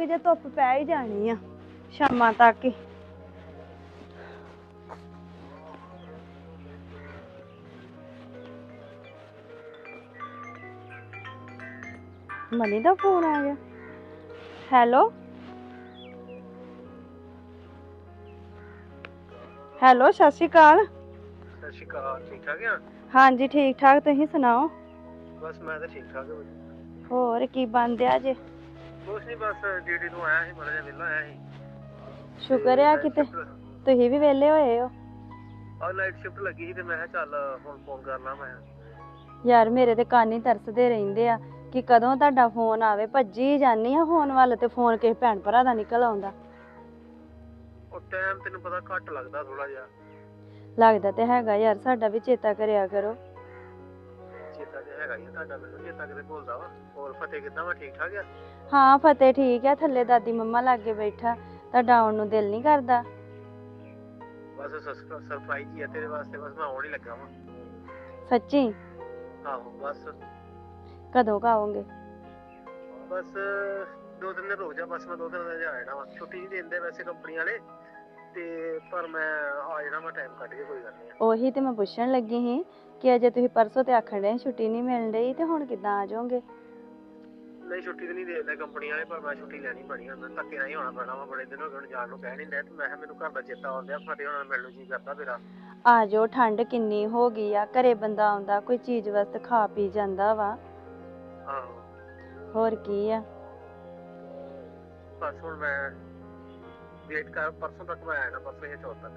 ਇੱਥੇ ਕਿ ਜੇ ਧੁੱਪ ਪੈ ਹੀ ਜਾਣੀ ਆ ਸ਼ਾਮਾਂ ਤੱਕ ਹੀ। ਮਨੀ ਦਾ ਫੋਨ ਆ ਗਿਆ। ਹੈਲੋ? ਹੈਲੋ ਸਤਿ ਸ਼੍ਰੀ ਅਕਾਲ। ਸਤਿ ਸ਼੍ਰੀ ਅਕਾਲ ਠੀਕ ਠਾਕ ਆ? ਹਾਂਜੀ ਠੀਕ ਠਾਕ ਤੁਸੀਂ ਸੁਣਾਓ? ਬਸ ਮੈਂ ਤਾਂ ਠੀਕ ਠਾਕ ਹਾਂ ਹੋਰ ਕੀ ਬੰਦਿਆ ਜੇ? ਕੁਛ ਨਹੀਂ ਬਸ ਡਿਊਟੀ ਤੋਂ ਆਇਆ ਸੀ ਮਾੜਾ ਜਿਹਾ ਵਿਹਲਾ ਆਇਆ ਸੀ। ਸ਼ੁਕਰ ਆ ਕਿਤੇ ਤੁਸੀਂ ਵੀ ਵਿਹਲੇ ਹੋਏ ਹੋ। ਆ ਨਾਈਟ ਸ਼ਿਫਟ ਲੱਗੀ ਸੀ ਤੇ ਮੈਂ ਕਿਹਾ ਚੱਲ ਹੁਣ ਫੋਨ ਕਰ ਲਾਂ ਮੈਂ। ਯਾਰ ਮੇਰੇ ਤੇ ਕੰਨ ਹੀ ਤਰਸਦੇ ਰਹਿੰਦੇ ਆ ਕਿ ਕਦੋਂ ਤੁਹਾਡਾ ਫੋਨ ਆਵੇ। ਭੱਜੀ ਜਾਨੀ ਆ ਫੋਨ ਵੱਲ ਤੇ ਫੋਨ ਕਿਸੇ ਭੈਣ ਭਰਾ ਦਾ ਨਿਕਲ ਆਉਂਦਾ। ਉਹ ਟਾਈਮ ਤੈਨੂੰ ਪਤਾ ਘੱਟ ਲੱਗਦਾ ਥੋੜਾ ਜਿਹਾ। ਲੱਗਦਾ ਤੇ ਹੈਗਾ ਯਾਰ ਸਾਡਾ ਵੀ ਚੇਤਾ ਕਰਿਆ ਕਰੋ। ਹੈਗਾ ਹੀ ਆ ਤੁਹਾਡਾ ਮੈਨੂੰ ਚੇਤਾ ਕਿਤੇ ਭੁੱਲਦਾ ਵਾ। ਹੋਰ ਫਤਿਹ ਕਿੱਦਾਂ ਵਾ ਠੀਕ ਠਾਕ ਆ? ਹਾਂ ਫਤਿਹ ਠੀਕ ਆ ਥੱਲੇ ਦਾਦੀ ਮੰਮਾ ਲਾਗੇ ਬੈਠਾ ਤੁਹਾਡਾ ਆਉਣ ਨੂੰ ਦਿਲ ਨਹੀਂ ਕਰਦਾ। ਬਸ ਸਰਪ੍ਰਾਈਜ਼ ਹੀ ਆ ਤੇਰੇ ਵਾਸਤੇ ਬਸ ਮੈਂ ਆਉਣ ਹੀ ਲੱਗਾ ਵਾਂ। ਸੱਚੀ? ਆਹੋ ਬਸ। ਕਦੋਂ ਕਾਓਗੇ ਬਸ ਦੋ ਦਿਨ ਰੁਕ ਜਾ ਬਸ ਮੈਂ ਦੋ ਦਿਨ ਆ ਜਾਣਾ ਵਾ। ਛੁੱਟੀ ਨਹੀਂ ਦਿੰਦੇ ਵੈਸੇ ਕੰਪਨੀ ਵਾਲੇ ਤੇ ਪਰ ਮੈਂ ਆ ਜਾਣਾ ਮੈਂ ਟਾਈਮ ਕੱਢ ਕੇ ਕੋਈ ਗੱਲ ਨਹੀਂ। ਉਹੀ ਤੇ ਮੈਂ ਪੁੱਛਣ ਲੱਗੀ ਸੀ ਕਿ ਅਜੇ ਤੁਸੀਂ ਪਰਸੋਂ ਤੇ ਆਖਣ ਡਏ ਛੁੱਟੀ ਨਹੀਂ ਮਿਲਣ ਡਈ ਤੇ ਹੁਣ ਕਿੱਦਾਂ ਆ ਜਾਓਗੇ? ਨਹੀਂ ਛੁੱਟੀ ਤੇ ਨਹੀਂ ਦੇਦਾ ਕੰਪਨੀ ਵਾਲੇ ਪਰ ਮੈਂ ਛੁੱਟੀ ਲੈਣੀ ਪੈਣੀ ਹੁਣ ਮੈਨੂੰ ਧੱਕੇ ਨਾਲ ਹੀ ਹੋਣਾ ਪੈਣਾ ਵਾ ਬੜੇ ਦਿਨ ਹੋ ਗਏ ਹੁਣ ਜਾਣ ਨੂੰ ਕਹਿ ਨਹੀਂ ਡਿਆ ਤੇ ਮੈਂ ਕਿਹਾ ਮੈਨੂੰ ਘਰ ਦਾ ਚੇਤਾ ਆਉਂਦਿਆ ਫਟੇ ਹੋਣਾ ਮਿਲਣ ਨੂੰ ਜੀ ਕਰਦਾ ਮੇਰਾ। ਆ ਜਾਓ ਠੰਡ ਕਿੰਨੀ ਹੋ ਗਈ ਆ ਘਰੇ ਬੰਦਾ ਆਉਂਦਾ ਕੋਈ ਚੀਜ਼ ਵਸਤ ਖਾ ਪੀ ਜਾਂਦਾ ਵਾ। ਆਹੋ ਹੋਰ ਕੀ ਆ? ਬਸ ਹੁਣ ਮੈਂ ਵੇਟ ਕਰ ਪਰਸੋਂ ਤੱਕ ਮੈਂ ਆਇਆ ਨਾ ਪਰਸੋਂ ਜਾਂ ਚੌਥ ਤੱਕ।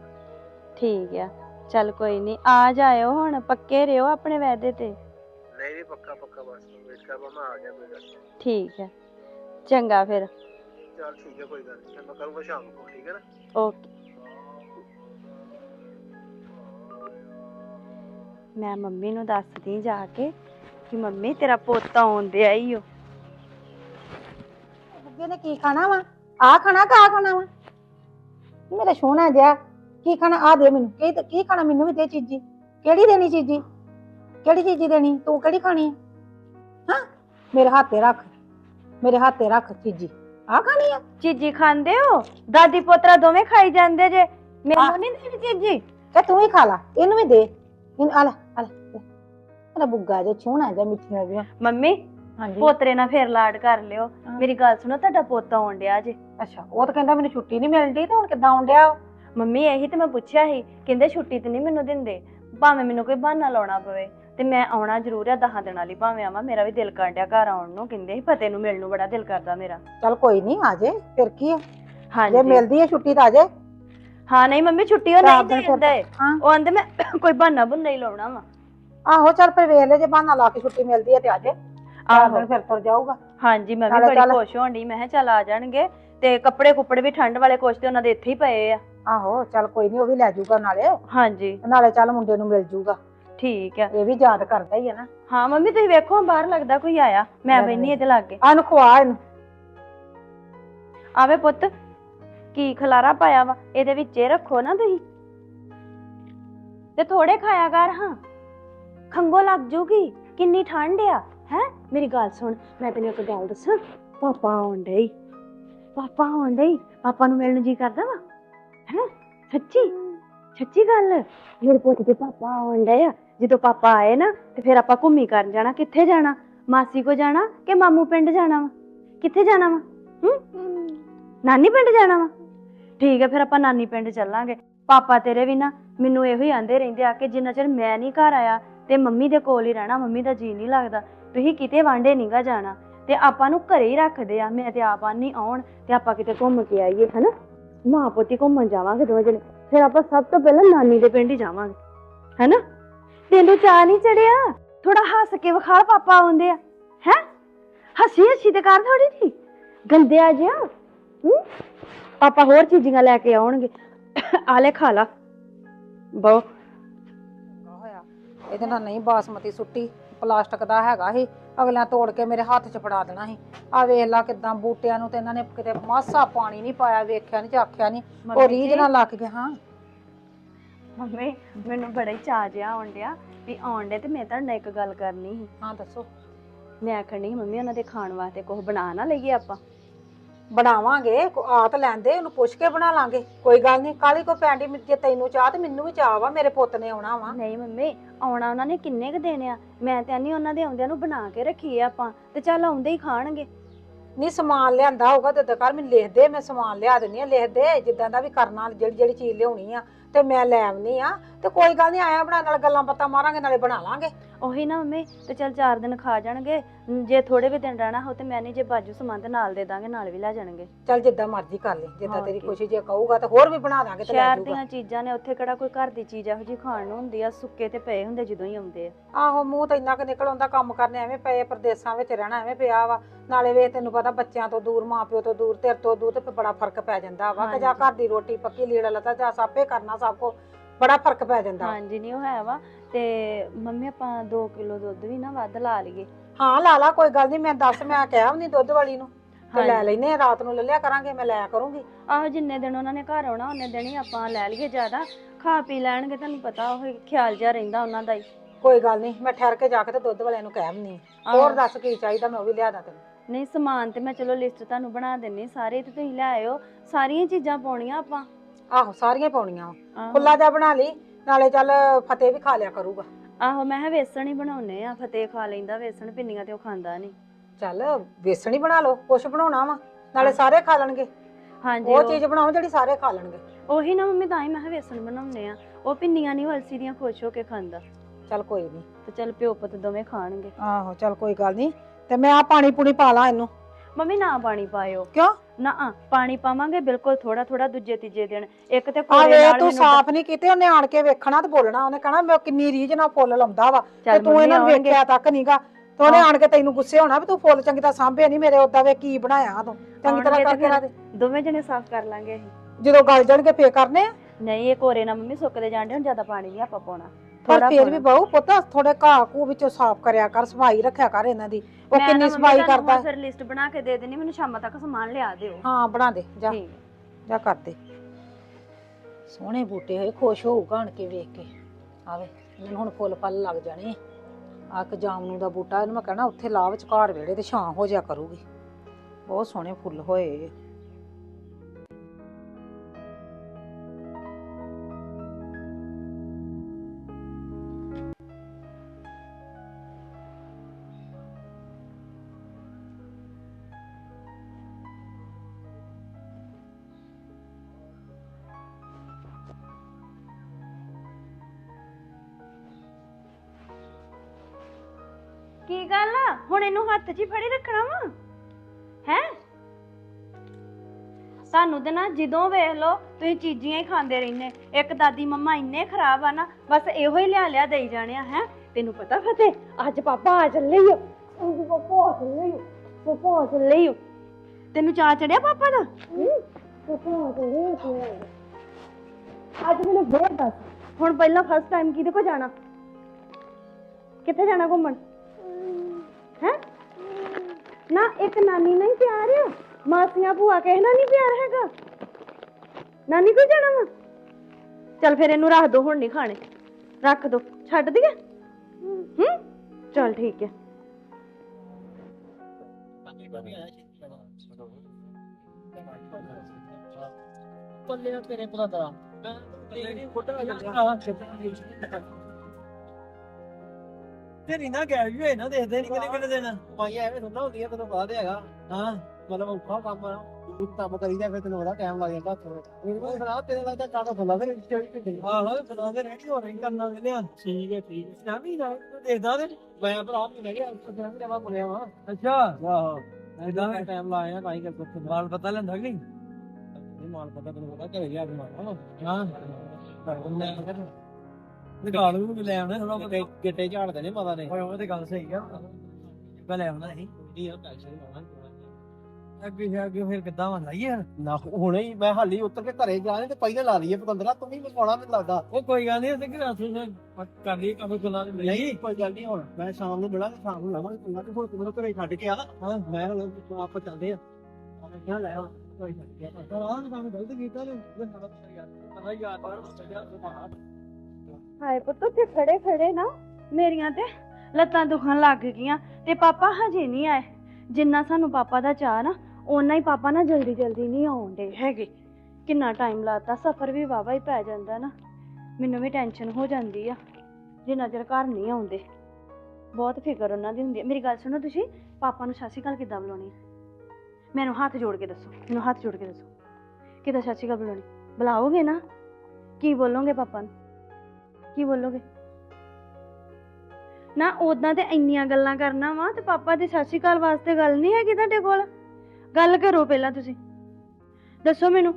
ਠੀਕ ਆ। ਚੱਲ ਕੋਈ ਨਹੀਂ ਆ ਜਾਇਓ ਹੁਣ ਪੱਕੇ ਰਿਓ ਆਪਣੇ ਵਾਅਦੇ ਤੇ। ਨਹੀਂ ਨਹੀਂ ਪੱਕਾ ਪੱਕਾ ਬਸ ਵੇਟ ਕਰ ਮੈਂ ਆ ਗਿਆ ਕੋਈ ਗੱਲ ਨੀ। ਠੀਕ ਹੈ ਚੰਗਾ ਫਿਰ। ਚੱਲ ਠੀਕ ਹੈ ਕੋਈ ਗੱਲ ਨਹੀਂ ਮੈਂ ਕਰੂੰਗਾ ਸ਼ਾਮ ਨੂੰ ਠੀਕ ਹੈ ਨਾ? ਓਕੇ। ਮੈਂ ਮੰਮੀ ਨੂੰ ਦੱਸਦੀ ਜਾ ਕੇ ਕਿ ਮੰਮੀ ਤੇਰਾ ਪੁੱਤ ਆਉਂਦੇ ਆਈ ਓ। ਅੱਗੇ ਨੇ ਕੀ ਖਾਣਾ ਵਾ? ਆ ਖਾਣਾ ਕਾ ਖਾਣਾ ਵਾ? ਮੇਰਾ ਸੋਹਣਾ ਜਿਹਾ ਕੀ ਖਾਣਾ? ਆ ਦੇ ਮੈਨੂੰ। ਕੀ ਕੀ ਖਾਣਾ ਮੈਨੂੰ ਵੀ ਦੇ ਚੀਜ਼ੀ? ਕਿਹੜੀ ਦੇਣੀ ਚੀਜ਼ੀ? ਕਿਹੜੀ ਚੀਜ਼ੀ ਦੇਣੀ? ਤੂੰ ਕਿਹੜੀ ਖਾਣੀ ਹੈ ਹਾਂ? ਮੇਰੇ ਹੱਥੇ ਰੱਖ। ਮੇਰੇ ਹੱਥੇ ਰੱਖ ਚੀਜ਼ੀ। ਆ ਖਾਣੀ ਆ? ਚੀਜੀ ਖਾਂਦੇ ਹੋ? ਦਾਦੀ ਪੋਤਰਾ ਦੋਵੇਂ ਖਾਈ ਜਾਂਦੇ ਜੇ। ਮੈਨੂੰ ਨਹੀਂ ਦੇਣੀ ਚੀਜੀ? ਕਿ ਤੂੰ ਹੀ ਖਾ ਲਾ। ਇਹਨੂੰ ਵੀ ਦੇ। ਇਹਨੂੰ ਆ ਲੈ ਆ ਲੈ। ਮੇਰਾ ਬੁੱਗਾ ਜਿਹਾ ਸੋਹਣਾ ਜਿਹਾ ਮਿੱਠੀਆਂ ਜਿਹੀਆਂ। ਮੰਮੀ ਹਾਂਜੀ। ਪੋਤਰੇ ਨਾਲ ਫੇਰ ਲਾਡ ਕਰ ਲਿਓ। ਹਾਂ। ਮੇਰੀ ਗੱਲ ਸੁਣੋ ਤੁਹਾਡਾ ਪੁੱਤ ਆਉਣ ਡਿਆ ਜੇ। ਅੱਛਾ ਉਹ ਤਾਂ ਕਹਿੰਦਾ ਮੈਨੂੰ ਛੁੱਟੀ ਨਹੀਂ ਮਿਲਦੀ ਤੇ ਹੁਣ ਕਿੱਦਾਂ ਆਉਣ ਡਿਆ ਉਹ? ਮੰਮੀ ਇਹੀ ਤੇ ਮੈਂ ਪੁੱਛਿਆ ਸੀ ਕਹਿੰਦੇ ਛੁੱਟੀ ਤੇ ਨਹੀਂ ਮੈਨੂੰ ਦਿੰਦੇ। ਭਾਵੇਂ ਮੈਨੂੰ ਕੋਈ ਬਹਾਨਾ ਲਾਉਣਾ ਪਵੇ ਤੇ ਮੈਂ ਆਉਣਾ ਜ਼ਰੂਰ ਆ ਦਹਾਂ ਦਿਨਾਂ ਲਈ ਭਾਵੇਂ ਆਵਾਂ ਮੇਰਾ ਵੀ ਦਿਲ ਕਰਦਿਆ ਘਰ ਆਉਣ ਨੂੰ ਕਹਿੰਦੇ ਸੀ ਫਤਿਹ ਨੂੰ ਮਿਲਣ ਨੂੰ ਬੜਾ ਦਿਲ ਕਰਦਾ ਮੇਰਾ। ਚੱਲ ਕੋਈ ਨਹੀਂ ਆ ਜੇ ਫਿਰ ਕੀ ਆ? ਜੇ ਹਾਂਜੀ। ਮਿਲਦੀ ਹੈ ਛੁੱਟੀ ਤਾਂ ਆ ਜੇ। ਹਾਂ ਨਹੀਂ ਮੰਮੀ ਛੁੱਟੀ ਉਹ ਨਹੀਂ ਦਿੰਦੇ ਹਾਂ। ਉਹ ਆਂਦੇ ਮੈਂ ਕੋਈ ਬਹਾਨਾ ਬੁੰਨਾ ਹੀ ਲਾਉਣਾ ਵਾ। ਆਹੋ ਚੱਲ ਫਿਰ ਵੇਖ ਲੈ ਜੇ ਬਹਾਨਾ ਲਾ ਕੇ ਛੁੱਟੀ ਮਿਲਦੀ ਹੈ ਤੇ ਆ ਜੇ। ਆਹੋ। ਆਹੋ ਫਿਰ ਤੁਰ ਜਾਊਗਾ। ਹਾਂਜੀ ਮੈਂ ਵੀ ਨਾਲੇ ਬੜੀ ਚੱਲ- ਖੁਸ਼ ਹੋਣ ਡਈ ਮੈਂ ਕਿਹਾ ਚੱਲ ਆ ਜਾਣਗੇ ਤੇ ਕੱਪੜੇ ਕੁੱਪੜੇ ਵੀ ਠੰਡ ਵਾਲੇ ਕੁਛ ਤੇ ਉਹਨਾਂ ਦੇ ਇੱਥੇ ਹੀ ਪਏ ਆ। ਆਹੋ ਚੱਲ ਕੋਈ ਨਹੀਂ ਉਹ ਵੀ ਲੈ ਜਾਊਗਾ ਨਾਲੇ। ਹਾਂਜੀ। ਨਾਲੇ ਚੱਲ ਮੁੰਡੇ ਨੂੰ ਮਿਲ ਜਾਊਗਾ। ਠੀਕ ਆ। ਇਹ ਵੀ ਯਾਦ ਕਰਦਾ ਹੀ ਹੈ ਨਾ। ਹਾਂ ਮੰਮੀ ਤੁਸੀਂ ਵੇਖੋ ਬਾਹਰ ਲੱਗਦਾ ਕੋਈ ਆਇਆ। ਮੈਂ ਬੈਣੀ। ਇਹਦੇ ਲਾਗੇ। ਆ ਇਹਨੂੰ ਖਵਾ ਇਹਨੂੰ। ਆਵੇ ਪੁੱਤ ਕੀ ਖਲਾਰਾ ਪਾਇਆ ਵਾ? ਇਹਦੇ ਵਿੱਚ ਇਹ ਰੱਖੋ ਨਾ ਤੁਸੀਂ। ਤੇ ਥੋੜੇ ਖਾਇਆ ਕਰ ਹਾਂ। ਖੰਗੋ ਲੱਗ ਜੂਗੀ। ਕਿੰਨੀ ਠੰਡ ਆ। ਹੈ? ਮੇਰੀ ਗੱਲ ਸੁਣ ਮੈਂ ਤੈਨੂੰ ਇੱਕ ਗੱਲ ਦੱਸਾਂ। ਪਾਪਾ ਆਉਣ ਡਈ ਪਾਪਾ ਆਉਣ ਡਈ ਪਾਪਾ ਨੂੰ ਮਿਲਣ ਜੀ ਕਰਦਾ ਵਾ? ਹੈ ਸੱਚੀ? ਸੱਚੀ ਗੱਲ? ਮੇਰੇ ਪੁੱਤ ਦੇ ਪਾਪਾ ਆਉਣ ਡਏ ਆ। ਜਦੋਂ ਪਾਪਾ ਆਏ ਨਾ, ਤੇ ਫਿਰ ਆਪਾਂ ਘੁੰਮੀ ਕਰਨ ਜਾਣਾ। ਕਿੱਥੇ ਜਾਣਾ? ਮਾਸੀ ਕੋ ਜਾਣਾ ਕਿ ਮਾਮੂ ਪਿੰਡ ਜਾਣਾ ਵਾ? ਕਿੱਥੇ ਜਾਣਾ ਵਾ? ਹੂੰ? ਨਾਨੀ ਪਿੰਡ ਜਾਣਾ ਵਾ? ਠੀਕ ਹੈ ਫਿਰ ਆਪਾਂ ਨਾਨੀ ਪਿੰਡ ਚੱਲਾਂਗੇ। ਪਾਪਾ ਤੇਰੇ ਵੀ ਨਾ ਮੈਨੂੰ ਇਹੋ ਹੀ ਆਂਦੇ ਰਹਿੰਦੇ ਆ ਕਿ ਜਿੰਨਾ ਚਿਰ ਮੈਂ ਨਹੀਂ ਘਰ ਆਇਆ ਤੇ ਮੰਮੀ ਦੇ ਕੋਲ ਹੀ ਰਹਿਣਾ, ਮੰਮੀ ਦਾ ਜੀ ਨਹੀਂ ਲੱਗਦਾ। ਤੁਸੀਂ ਕਿਤੇ ਵਾਂਡੇ ਨਹੀਂਗਾ ਜਾਣਾ। ਤੇ ਆਪਾਂ ਨੂੰ ਘਰੇ ਹੀ ਰੱਖਦੇ ਆ। ਮੈਂ ਤੇ ਆਪ ਆਨੀ ਆਉਣ ਤੇ ਆਪਾਂ ਕਿਤੇ ਘੁੰਮ ਕੇ ਆਈਏ ਹਨਾ ਮਾਂ ਪੁੱਤੀ ਘੁੰਮਣ ਜਾਵਾਂਗੇ ਦੋਵੇਂ ਜਣੇ। ਫਿਰ ਆਪਾਂ ਸਭ ਤੋਂ ਪਹਿਲਾਂ ਨਾਨੀ ਦੇ ਪਿੰਡ ਹੀ ਜਾਵਾਂਗੇ। ਹੈਨਾ? ਤੈਨੂੰ ਚਾਹ ਨਹੀਂ ਚੜਿਆ? ਥੋੜਾ ਹੱਸ ਕੇ ਵਿਖਾਲ ਪਾਪਾ ਆਉਂਦੇ ਆ। ਹੈ? ਹੱਸੀ ਹੱਸੀ ਤੇ ਕਰ ਥੋੜੀ ਜੀ ਗੰਦਿਆ ਜਿਹਾ। ਹੂੰ? ਪਾਪਾ ਹੋਰ ਚੀਜ਼ਾਂ ਲੈ ਕੇ ਆਉਣਗੇ। ਆ ਲੈ ਖਾ ਲਾ। ਬਹੁ। ਹੋਇਆ। ਇਹਦੇ ਨਾਲ ਨਹੀਂ ਬਾਸਮਤੀ ਸੁੱਟੀ। ਪਲਾਸਟਿਕ ਦਾ ਹੈਗਾ ਸੀ ਅਗਲਿਆਂ ਤੋੜ ਕੇ ਮੇਰੇ ਹੱਥ 'ਚ ਫੜਾ ਦੇਣਾ ਸੀ। ਆ ਵੇਖ ਲਾ ਕਿਦਾਂ ਬੂਟਿਆਂ ਨੂੰ ਤੇ ਇਹਨਾਂ ਨੇ ਕਿਤੇ ਮਾਸਾ ਪਾਣੀ ਨਹੀਂ ਪਾਇਆ ਵੇਖਿਆ ਨਹੀਂ ਚਾਖਿਆ ਨਹੀਂ ਉਹ ਮੰਮੀ ਰੀਝ ਜੀ। ਨਾਲ ਲੱਗ ਗਿਆ ਹਾਂ। ਮੰਮੀ ਮੈਨੂੰ ਬੜਾ ਹੀ ਚਾਅ ਜਿਹਾ ਆਉਣ ਡਿਆ ਵੀ ਆਉਣ ਡੇ ਤੇ ਮੈਂ ਤੁਹਾਡੇ ਨਾਲ ਇੱਕ ਗੱਲ ਕਰਨੀ ਸੀ। ਹਾਂ ਦੱਸੋ। ਮੈਂ ਆਖਣੀ ਮੰਮੀ ਉਹਨਾਂ ਦੇ ਖਾਣ ਵਾਸਤੇ ਕੁਝ ਬਣਾ ਨਾ ਲਈਏ ਆਪਾਂ। ਬਣਾਵਾਂਗੇ ਕੋ- ਤਾਂ ਲੈਂਦੇ ਉਹਨੂੰ ਪੁੱਛ ਕੇ ਬਣਾ ਲਾਂਗੇ। ਕੋਈ ਗੱਲ ਨਹੀਂ ਕਾਲੀ ਕੋ ਪੈਂਡੀ ਜੇ ਤੈਨੂੰ ਚਾਹ ਤੇ ਮੈਨੂੰ ਵੀ ਚਾਹ ਵਾ ਮੇਰੇ ਪੁੱਤ ਨੇ ਆਉਣਾ ਵਾ। ਨਹੀਂ ਮੰਮੀ ਆਉਣਾ ਉਹਨਾਂ ਨੇ ਕਿੰਨੇ ਕ ਦੇਣੇ ਆ? ਮੈਂ ਤਾਂ ਨਹੀਂ ਉਹਨਾਂ ਦੇ ਆਉਂਦਿਆਂ ਨੂੰ ਬਣਾ ਕੇ ਰੱਖੀ ਆ ਆਪਾਂ ਤੇ ਚੱਲ ਆਉਂਦੇ ਹੀ ਖਾਣਗੇ। ਨਹੀਂ ਸਮਾਨ ਲਿਆਂਦਾ ਹੋਊਗਾ ਤੇ ਕਰ ਮੈਨੂੰ ਲਿਖ ਦੇ ਮੈਂ ਸਮਾਨ ਲਿਆ ਦਿੰਨੀ ਆ ਲਿਖ ਦੇ ਜਿੱਦਾਂ ਦਾ ਵੀ ਕਰਨਾ ਜਿਹੜੀ ਜਿਹੜੀ ਚੀਜ਼ ਲਿਆਉਣੀ ਆ ਤੇ ਮੈਂ ਲੈ ਆਉਣੀ ਆ। ਤੇ ਕੋਈ ਗੱਲ ਨਹੀਂ ਆਇਆ ਬਣਾ ਨਾਲ ਗੱਲਾਂ ਬਾਤਾਂ ਮਾਰਾਂਗੇ ਨਾਲੇ ਬਣਾ ਲਾਂਗੇ। ਉਹੀ ਨਾ ਮੰਮੀ ਤੇ ਚੱਲ 4 ਦਿਨ ਖਾ ਜਾਣਗੇ। ਜੇ ਥੋੜੇ ਵੀ ਦਿਨ ਰਹਿਣਾ ਹੋ ਤੇ ਮੈਂ ਨਹੀਂ ਜੇ ਬਾਜੂ ਸਮਾਨ ਤੇ ਨਾਲ ਦੇ ਦਾਂਗੇ ਨਾਲ ਵੀ ਲੈ ਜਾਣਗੇ। ਚੱਲ ਜਿੱਦਾਂ ਮਰਜ਼ੀ ਕਰ ਲਈ ਜਿੱਦਾਂ ਤੇਰੀ। ਖੁਸ਼ੀ ਜੇ ਕਹੂਗਾ ਤੇ ਹੋਰ ਵੀ ਬਣਾ ਦਾਂਗੇ ਤੇ ਲੈ ਸ਼ਹਿਰ ਜਾਊਗਾ। ਦੀਆਂ ਚੀਜ਼ਾਂ ਨੇ ਉੱਥੇ ਕਿਹੜਾ ਕੋਈ ਘਰ ਦੀ ਚੀਜ਼ ਇਹੋ ਜਿਹੀ ਖਾਣ ਨੂੰ ਹੁੰਦੀ ਆ ਸੁੱਕੇ ਤੇ ਪਏ ਹੁੰਦੇ ਜਦੋਂ ਹੀ ਆਉਂਦੇ ਆ। ਆਹੋ ਮੂੰਹ ਤਾਂ ਇੰਨਾ ਕੁ ਨਿਕਲ ਆਉਂਦਾ ਕੰਮ ਕਰਨੇ ਐਵੇਂ ਪਏ ਪ੍ਰਦੇਸਾਂ ਵਿੱਚ ਰਹਿਣਾ ਐਵੇਂ ਪਿਆ ਵਾ। ਨਾਲੇ ਵੇਖ ਤੈਨੂੰ ਪਤਾ ਬੱਚਿਆਂ ਤੋਂ ਦੂਰ ਮਾਪਿਓ ਤੋਂ ਦੂਰ ਤੇਰੇ ਤੋਂ ਦੂਰ ਤੇ ਫਿਰ ਬੜਾ ਫ਼ਰਕ ਪੈ ਜਾਂਦਾ ਵਾ ਕਿ ਜਾਂ ਹਾਂਜੀ। ਘਰ ਦੀ ਰੋਟੀ ਪੱਕੀ ਲੀੜਾ ਲੱਤਾ ਜਾਂ ਸਾਪੇ ਕਰਨਾ ਸਭ ਕੋ। ਬੜਾ ਫ਼ਰਕ ਪੈ ਜਾਂਦਾ। ਹਾਂਜੀ ਨਹੀਂ ਉਹ ਹੈ ਵਾ। ਤੇ ਮੰਮੀ ਆਪਾਂ 2 ਕਿਲੋ ਦੁੱਧ ਵੀ ਨਾ ਵੱਧ ਲਾ ਲਈਏ। ਹਾਂ ਲਾ ਲਾ ਕੋਈ ਗੱਲ ਨਹੀਂ ਮੈਂ ਦੱਸ ਮੈਂ ਕਿਹਾ ਵੀ ਨਹੀਂ ਦੁੱਧ ਵਾਲੀ ਨੂੰ ਤੇ ਲੈ ਹਾਂਜੀ। ਲੈਨੇ ਆ ਰਾਤ ਨੂੰ ਲੈ ਲਿਆ ਕਰਾਂਗੇ ਮੈਂ ਲਿਆ ਕਰੂੰਗੀ। ਆਹੋ ਜਿੰਨੇ ਦਿਨ ਉਹਨਾਂ ਨੇ ਘਰ ਆਉਣਾ ਉਹਨੇ ਦਿਨ ਹੀ ਆਪਾਂ ਲੈ ਲਈਏ ਜ਼ਿਆਦਾ। ਖਾ ਪੀ ਲੈਣਗੇ ਤੁਹਾਨੂੰ ਪਤਾ ਉਹ ਖਿਆਲ ਜਿਹਾ ਰਹਿੰਦਾ ਉਹਨਾਂ ਦਾ ਹੀ। ਕੋਈ ਗੱਲ ਨਹੀਂ ਮੈਂ ਠਹਿਰ ਕੇ ਜਾ ਕੇ ਤੇ ਦੁੱਧ ਵਾਲਿਆਂ ਨੂੰ ਕਹਿ ਨਹੀਂ। ਹੋਰ ਦੱਸ ਕੀ ਚਾਹੀਦਾ ਮੈਂ ਉਹ ਵੀ ਲਿਆ ਦਾਂ ਤੈਨੂੰ। ਨਹੀਂ ਸਮਾਨ ਤੇ ਮੈਂ ਚਲੋ ਲਿਸਟ ਤੁਹਾਨੂੰ ਬਣਾ ਦਿੰਨੀ ਸਾਰੇ ਤੇ ਤੁਸੀਂ ਲੈ ਆਇਓ। ਸਾਰੀਆਂ ਚੀਜ਼ਾਂ ਪਾਉਣੀਆਂ ਆਪਾਂ। ਆਹੋ ਸਾਰੀਆਂ ਪਾਉਣੀਆਂ ਵਾ। ਆਹੋ। ਖੁੱਲਾ ਜਾ ਬਣਾ ਲਈ ਨਾਲੇ ਚੱਲ ਫਤਿਹ ਵੀ ਖਾ ਲਿਆ ਕਰੂਗਾ। ਆਹੋ ਮੈਂ ਕਿਹਾ ਵੇਸਣ ਹੀ ਬਣਾਉਨੇ ਆ ਫਤਿਹ ਖਾ ਲੈਂਦਾ ਵੇਸਣ ਪਿੰਨੀਆਂ ਤੇ ਉਹ ਖਾਂਦਾ ਨਹੀਂ। ਚੱਲ ਵੇਸਣ ਹੀ ਬਣਾ ਲਓ ਕੁਛ ਬਣਾਉਣਾ ਵਾ ਨਾਲੇ ਸਾਰੇ ਖਾ ਲੈਣਗੇ। ਹਾਂਜੀ ਉਹ ਉਹ- ਚੀਜ਼ ਬਣਾਓ ਜਿਹੜੀ ਸਾਰੇ ਖਾ ਲੈਣਗੇ। ਉਹੀ ਨਾ ਮੰਮੀ ਤਾਂ ਹੀ ਮੈਂ ਕਿਹਾ ਵੇਸਣ ਬਣਾਉਨੇ ਆ। ਉਹ ਪਿੰਨੀਆਂ ਨਹੀਂ ਅਲਸੀ ਦੀਆਂ ਖੁਸ਼ ਹੋ ਕੇ ਖਾਂਦਾ। ਚੱਲ ਕੋਈ ਨਹੀਂ ਤੇ ਚੱਲ ਪਿਓ ਪੁੱਤ ਦੋਵੇਂ ਖਾਣਗੇ। ਆਹੋ ਚੱਲ ਕੋਈ ਗੱਲ ਨਹੀਂ ਤੇ ਮੈਂ ਆ ਪਾਣੀ ਪੂਣੀ ਪਾ ਲਾਂ ਇਹਨੂੰ। ਮੰਮੀ ਨਾ ਪਾਣੀ ਪਾਇਓ। ਕਿਉਂ? ਨਾ ਪਾਣੀ ਪਾਵਾਂਗੇ ਬਿਲਕੁਲ ਥੋੜਾ ਥੋੜਾ ਦੂਜੇ ਤੀਜੇ ਦਿਨ। ਇੱਕ ਤੇ ਆ ਕੋਰੇ ਵੇ ਨਾਲ ਤੂੰ ਮੈਨੂੰ ਸਾਫ਼ ਨਹੀਂ ਕੀਤੇ ਉਹਨੇ ਆਣ ਕੇ ਵੇਖਣਾ ਤੇ ਬੋਲਣਾ। ਉਹਨੇ ਕਹਣਾ ਮੈਂ ਕਿੰਨੀ ਰੀਝ ਨਾਲ ਫੁੱਲ ਲਾਉਂਦਾ ਵਾ। ਤੇ ਚੱਲ ਤੂੰ ਮੰਮੀ ਇਹਨਾਂ ਨੂੰ ਆਉਣਗੇ। ਵੇਖਿਆ ਤੱਕ ਨਹੀਂਗਾ ਤੇ ਉਹਨੇ। ਆਣ ਕੇ ਤੈਨੂੰ ਗੁੱਸੇ ਹੋਣਾ ਵੀ ਤੂੰ ਫੁੱਲ ਚੰਗੀ ਤਰ੍ਹਾਂ ਸਾਂਭੇ ਨਹੀਂ ਮੇਰੇ ਉਦਾਂ ਵੇ ਕੀ ਬਣਾਇਆ ਤੂੰ। ਚੰਗੀ ਤਰ੍ਹਾਂ ਆਉਣਗੇ ਤੇ ਕਰਕੇ ਰੱਖ। ਦੇ। ਦੋਵੇਂ ਜਣੇ ਸਾਫ਼ ਕਰ ਲਾਂਗੇ ਅਸੀਂ। ਜਦੋਂ ਗਲ ਜਾਣਗੇ ਫੇਰ ਕਰਨੇ ਆ? ਨਹੀਂ ਇਹ ਕੋਰੇ ਨਾਲ ਮੰਮੀ ਸੁੱਕਦੇ ਜਾਂਦੇ ਹੁਣ ਜ਼ਿਆਦਾ ਪਾਣੀ ਨਹੀਂ ਆਪਾਂ ਪਾਉਣਾ। ਪਰ ਫੇਰ ਵੀ। ਬਹੁ ਪੁੱਤ ਥੋੜੇ ਘਾਹ ਕੂ ਵਿੱਚੋਂ ਸਾਫ਼ ਕਰਿਆ ਕਰ ਸਫ਼ਾਈ ਰੱਖਿਆ ਕਰ ਇਹਨਾਂ ਦੀ। ਉਹ ਮੈਂ ਨਾ ਕਿੰਨੀ ਮੰਮੀ ਸਫ਼ਾਈ ਤੁਹਾਨੂੰ ਕਰਦਾ। ਹੁਣ ਫਿਰ ਲਿਸਟ ਬਣਾ ਕੇ ਦੇ ਦੇਣੀ ਮੈਨੂੰ ਸ਼ਾਮਾਂ ਤੱਕ ਸਮਾਨ ਲਿਆ ਦਿਓ। ਹਾਂ ਬਣਾ ਦੇ ਜਾ। ਠੀਕ ਜਾ ਕਰ ਦੇ। ਸੋਹਣੇ ਬੂਟੇ ਹੋਏ ਖੁਸ਼ ਹੋਊਗਾ ਆਣ ਕੇ ਵੇਖ ਕੇ। ਆਵੇ ਮੈਨੂੰ ਹੁਣ ਫੁੱਲ ਫਲ ਲੱਗ ਜਾਣੇ। ਆ ਇੱਕ ਜਾਮਨੂ ਦਾ ਬੂਟਾ ਇਹਨੂੰ ਮੈਂ ਕਹਿਣਾ ਉੱਥੇ ਲਾ ਵਿਚਕਾਰ ਵੇੜੇ ਤੇ ਛਾਂ ਹੋ ਜਾ ਕਰੂਗੀ। ਬਹੁਤ ਸੋਹਣੇ ਫੁੱਲ ਹੋਏ। ਹੁਣ ਇਹਨੂੰ ਹੱਥ 'ਚ ਹੀ ਫੜੀ ਰੱਖਣਾ ਵਾ? ਹੈ? ਸਾਨੂੰ ਤੇ ਨਾ ਜਦੋਂ ਵੇਖ ਲੋ ਤੁਸੀਂ ਚੀਜ਼ੀਆਂ ਹੀ ਖਾਂਦੇ ਰਹਿੰਦੇ। ਇੱਕ ਦਾਦੀ ਮੰਮਾ ਇੰਨੇ ਖਰਾਬ ਆ ਨਾ, ਬਸ ਇਹੋ ਹੀ ਲਿਆ ਲਿਆ ਦੇਈ ਜਾਣੇ ਹੈ? ਤੈਨੂੰ ਪਤਾ ਫਤਿਹ, ਅੱਜ ਪਾਪਾ ਆ ਚੱਲੇ ਈ ਪਾਪਾ ਆ ਚੱਲੇ ਈ ਪਾਪਾ ਆ ਚੱਲੇ ਈ ਤੈਨੂੰ ਚਾਹ ਚੜਿਆ ਪਾਪਾ ਦਾ? ਪਾਪਾ ਆ ਚੱਲੇ ਈ ਅੱਜ ਮੈਨੂੰ ਫੇਰ ਦੱਸ। ਹੁਣ ਪਹਿਲਾਂ ਫਸਟ ਟਾਈਮ ਕਿਹਦੇ ਕੋ ਜਾਣਾ? ਕਿੱਥੇ ਜਾਣਾ ਘੁੰਮਣ? ਹੈ? ਨਾ, ਇੱਕ ਨਾਨੀ ਨਹੀਂ ਪਿਆਰ ਆ। ਮਾਸੀਆਂ ਭੂਆ ਕਿਸੇ ਨਾਲ ਨਹੀਂ ਪਿਆਰ ਹੈਗਾ। ਨਾਨੀ ਕੋ ਜਾਣਾ ਵਾ? ਚੱਲ ਫਿਰ ਇਹਨੂੰ ਰੱਖ ਦੋ, ਹੁਣ ਨਹੀਂ ਖਾਣੇ। ਰੱਖ ਦੋ। ਛੱਡ ਦਈਏ? ਹੂੰ? ਚੱਲ ਠੀਕ ਹੈ। ਪੱਲੇ ਤੇਰੇ ਭਰਾ ਮੈਂ ਤੇਰੀ ਫੋਟੋ ਤੇਰੀ ਨਾ ਗੈਰ ਵੀ ਹੋਏ ਨਾ ਦੇਖਦੇ ਨਹੀਂ ਕਿਤੇ ਕਿਤੇ ਦਿਨ। ਪਾਈ ਐਵੇਂ ਥੋੜਾ ਹੁੰਦੀਆਂ ਤੈਨੂੰ ਪਤਾ ਤੇ ਹੈਗਾ। ਹਾਂ। ਮਤਲਬ ਔਖਾ ਕੰਮ ਆ। ਤੂੰ ਕੰਮ ਕਰੀਦਾ ਫਿਰ ਤੈਨੂੰ ਬੜਾ ਟਾਈਮ ਲੱਗ ਜਾਂਦਾ ਹੱਥ ਮੈਨੂੰ ਸੁਣਾ ਤੇਰੇ ਲੱਗਦਾ ਕਾਹਦਾ ਫੁੱਲਾ ਫਿਰ ਚੜੀ ਆਹੋ ਫਲਾਂ ਦੇ ਰੈਡੀ ਹੋ ਰਹੀ ਕਰਨਾ ਦੇ ਲਿਆ। ਠੀਕ ਹੈ ਠੀਕ ਹੈ। ਨਾ ਵੀ ਨਾ ਦੇਖਦਾ ਤੇ। ਮੈਂ ਭਰਾ ਨੂੰ ਲੈ ਗਿਆ ਉਸ ਦਿਨ ਤੇ ਮੈਂ ਮੁੜਿਆ ਵਾਂ। ਅੱਛਾ। ਆਹੋ। ਐਦਾਂ ਟਾਈਮ ਲਾਇਆ ਤਾਂ ਹੀ ਕਰ ਸਕਦੇ ਮਾਲ ਪਤਾ ਲੈਂਦਾ ਕਿ ਨਹੀਂ? ਮਾਲ ਪਤਾ ਤੈਨੂੰ ਪਤਾ ਘਰੇ ਜਾ ਕੇ ਮਾਰਨਾ ਹਾਂ। ਹਾਂ। ਨਿਕਾਲ ਨੂੰ ਵੀ ਲੈ ਆਉਣਾ ਥੋੜਾ ਗਿੱਟੇ ਗਿੱਟੇ ਝਾੜਦੇ ਨੇ ਪਤਾ ਨਹੀਂ ਓਏ ਉਹ ਤੇ ਗੱਲ ਸਹੀ ਆ। ਮੈਂ ਲੈ ਆਉਣਾ ਸੀ। ਆ ਪੈਸੇ ਲਾਉਣਾ ਅੱਗੇ ਫਿਰ ਅੱਗੇ ਫਿਰ ਕਿੱਦਾਂ ਹੋਣਾ ਲਾਈਏ ਨਾ ਹੁਣੇ ਹੀ ਮੈਂ ਹਾਲੀ ਉੱਤਰ ਕੇ ਘਰੇ ਜਾਣੇ ਤੇ ਪਹਿਲਾਂ ਲਾ ਲਈਏ ਪਤੰਦਰਾ ਤੂੰ ਵੀ ਮਕਾਉਣਾ ਮੈਨੂੰ ਲੱਗਦਾ। ਉਹ ਕੋਈ ਗੱਲ ਨਹੀਂ ਅਸੀਂ ਕਿ ਰਾਤ ਨੂੰ ਕਰ ਲਈ ਕੰਮ ਗੱਲਾਂ ਨਹੀਂ ਨਹੀਂ ਕੋਈ ਗੱਲ ਨਹੀਂ ਹੁਣ ਮੈਂ ਸ਼ਾਮ ਨੂੰ ਮਿਲਾਂਗੇ ਸ਼ਾਮ ਨੂੰ ਲਾਵਾਂਗੇ ਤੂੰ ਤੇ ਹੁਣ ਤੂੰ ਮੈਨੂੰ ਘਰੇ ਛੱਡ ਕੇ ਆ। ਹਾਂ। ਮੈਂ ਹੁਣ ਆਪਾਂ ਚੱਲਦੇ ਆ। ਮੈਂ ਕਿਹਾ ਲੈ ਆ ਕੋਈ ਛੱਡ ਕੇ ਆ। ਪਰ ਆਹ ਕੰਮ ਗਲਤ ਕੀਤਾ ਨੇ ਪਤਾ ਹੀ ਯਾਰ ਬਾਹਰ ਹਾਏ ਪੁੱਤ, ਉੱਥੇ ਖੜੇ ਖੜੇ ਨਾ ਮੇਰੀਆਂ ਤੇ ਲੱਤਾਂ ਦੁਖਣ ਲੱਗ ਗਈਆਂ ਤੇ ਪਾਪਾ ਹਜੇ ਨਹੀਂ ਆਏ। ਜਿੰਨਾ ਸਾਨੂੰ ਪਾਪਾ ਦਾ ਚਾਹ ਨਾ, ਓਨਾ ਹੀ ਪਾਪਾ ਨਾ ਜਲਦੀ ਜਲਦੀ ਨਹੀਂ ਆਉਂਦੇ ਹੈਗੇ। ਕਿੰਨਾ ਟਾਈਮ ਲਾਤਾ, ਸਫ਼ਰ ਵੀ ਵਾਵਾ ਹੀ ਪੈ ਜਾਂਦਾ ਨਾ। ਮੈਨੂੰ ਵੀ ਟੈਨਸ਼ਨ ਹੋ ਜਾਂਦੀ ਆ, ਜਿੰਨਾ ਚਿਰ ਘਰ ਨਹੀਂ ਆਉਂਦੇ। ਬਹੁਤ ਫਿਕਰ ਉਹਨਾਂ ਦੀ ਹੁੰਦੀ ਹੈ ਮੇਰੀ ਗੱਲ ਸੁਣੋ ਤੁਸੀਂ, ਪਾਪਾ ਨੂੰ ਸਤਿ ਸ਼੍ਰੀ ਅਕਾਲ ਕਿੱਦਾਂ ਬੁਲਾਉਣੀ ਮੈਨੂੰ ਹੱਥ ਜੋੜ ਕੇ ਦੱਸੋ, ਮੈਨੂੰ ਹੱਥ ਜੋੜ ਕੇ ਦੱਸੋ। ਕਿੱਦਾਂ ਸਤਿ ਸ਼੍ਰੀ ਅਕਾਲ ਬੁਲਾਉਣੀ? ਬੁਲਾਓਗੇ ਨਾ? ਕੀ ਬੋਲੋਗੇ ਪਾਪਾ ਨੂੰ? ਕੀ ਬੋਲੋਗੇ? ਨਾ ਉਦਾਂ ਤੇ ਇੰਨੀਆਂ ਗੱਲਾਂ ਕਰਨਾ ਵਾ ਤੇ ਪਾਪਾ ਦੀ ਸਤਿ ਸ਼੍ਰੀ ਅਕਾਲ ਵਾਸਤੇ ਗੱਲ ਨਹੀਂ ਹੈਗੀ ਤੁਹਾਡੇ ਕੋਲ। ਗੱਲ ਕਰੋ ਪਹਿਲਾਂ ਤੁਸੀਂ। ਦੱਸੋ ਮੈਨੂੰ।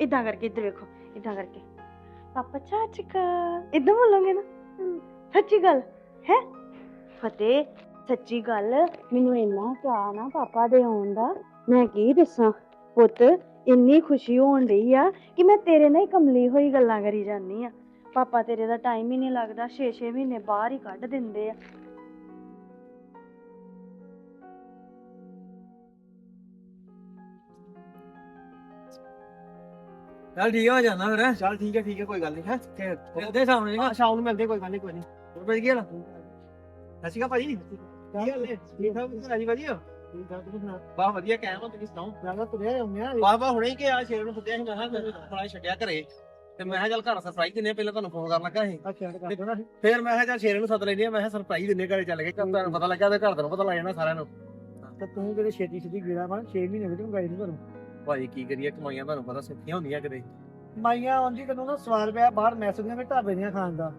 ਇਦਾਂ ਕਰਕੇ ਇੱਧਰ ਵੇਖੋ ਇਦਾਂ ਕਰਕੇ। ਪਾਪਾ, ਸਤਿ ਸ਼੍ਰੀ ਅਕਾਲ। ਇਦਾਂ ਬੋਲੋਗੇ ਨਾ? ਸੱਚੀ ਗੱਲ, ਹੈ? ਫਤਿਹ, ਸੱਚੀ ਗੱਲ, ਮੈਨੂੰ ਇੰਨਾ ਚਾਅ ਨਾ ਪਾਪਾ ਦੇ ਆਉਣ ਦਾ। ਮੈਂ ਕੀ ਦੱਸਾਂ? ਪੁੱਤ, ਇੰਨੀ ਖੁਸ਼ੀ ਹੋਣ ਰਹੀ ਆ ਕਿ ਮੈਂ ਤੇਰੇ ਨਾਲ ਹੀ ਕਮਲੀ ਹੋਈ ਗੱਲਾਂ ਕਰੀ ਜਾਂਦੀ ਆ। ਪਾਪਾ ਤੇਰੇ ਦਾ ਟਾਈਮ ਹੀ ਨਹੀਂ ਲੱਗਦਾ 6-6 ਮਹੀਨੇ ਬਾਹਰ ਹੀ ਕੱਢ ਦਿੰਦੇ ਆ। ਚੱਲ ਠੀਕ ਹੋ ਜਾਣਾ ਫਿਰ ਚੱਲ ਠੀਕ ਹੈ ਠੀਕ ਹੈ ਕੋਈ ਗੱਲ ਨਹੀਂ ਹੈ? ਮਿਲਦੇ ਸਾਹਮਣੇ ਹਾਂ? ਸ਼ਾਮ ਨੂੰ ਮਿਲਦੇ ਕੋਈ ਗੱਲ ਨਹੀਂ ਕੋਈ ਨਹੀਂ। ਹੋਰ ਬਚ ਗਿਆ ਨਾ ਸਤਿ ਸ਼੍ਰੀ ਅਕਾਲ ਭਾਜੀ। ਕੀ ਹਾਲ ਹੈ ਠੀਕ ਠਾਕ ਤੁਸੀਂ ਰਾਜੀ ਵਾਹ ਵਧੀਆ ਆ ਤੁਸੀਂ ਸੁਣਾਓ? ਮੈਂ ਤਾਂ ਤੁਰਿਆ ਆਉਂਦੇ। ਆ ਵਾਹ ਵਾਹ ਹੁਣੇ ਕਿ ਆ ਸ਼ੇਰ ਨੂੰ ਸੱਦਿਆ ਸੀ ਮੈਂ ਕਿਹਾ ਥੋੜਾ ਛੱਡਿਆ ਘਰੇ। ਤੇ ਮੈਂ ਕਿਹਾ ਚੱਲ ਘਰ ਸਰਪ੍ਰਾਈਜ਼ ਦਿੰਨੇ ਪਹਿਲਾਂ ਤੁਹਾਨੂੰ ਫੋਨ ਕਰਨ ਲੱਗਾ ਸੀ। ਅੱਛਾ ਫਿਰ ਮੈਂ ਕਿਹਾ ਚੱਲ ਸ਼ੇਰ ਨੂੰ ਸੱਦ ਲੈਂਦੇ ਆ ਮੈਂ ਕਿਹਾ ਸਰਪ੍ਰਾਈਜ਼ ਦਿੰਨੇ ਘਰੇ ਚੱਲ ਗਏ ਤੁਹਾਨੂੰ ਪਤਾ ਲੱਗਾ ਤੇ ਘਰ ਦਾ ਪਤਾ ਲੱਗ ਜਾਣਾ ਸਾਰਿਆਂ ਨੂੰ। ਤੇ ਤੂੰ ਕਿਤੇ ਛੇਤੀ ਛੇਤੀ ਗੇੜਾ ਮਾਰ 6 ਮਹੀਨੇ ਵਿੱਚ ਮੈਂ ਗਾਈ ਨਹੀਂ ਕਰੂੰ ਭਾਜੀ ਕੀ ਕਰੀਏ ਕਮਾਈਆਂ ਤੁਹਾਨੂੰ ਪਤਾ ਸੁੱਖੀਆਂ ਹੁੰਦੀਆਂ ਕਿਤੇ। ਮਾਈਆਂ ਆਉਂਦੀ ਤੈਨੂੰ ਨਾ ਸਵਾਲ ਪਿਆ ਬਾਹਰ ਮੈਸ ਦੀਆਂ ਵੀ ਢਾਬੇ ਦੀਆਂ ਖਾਣ ਦਾ।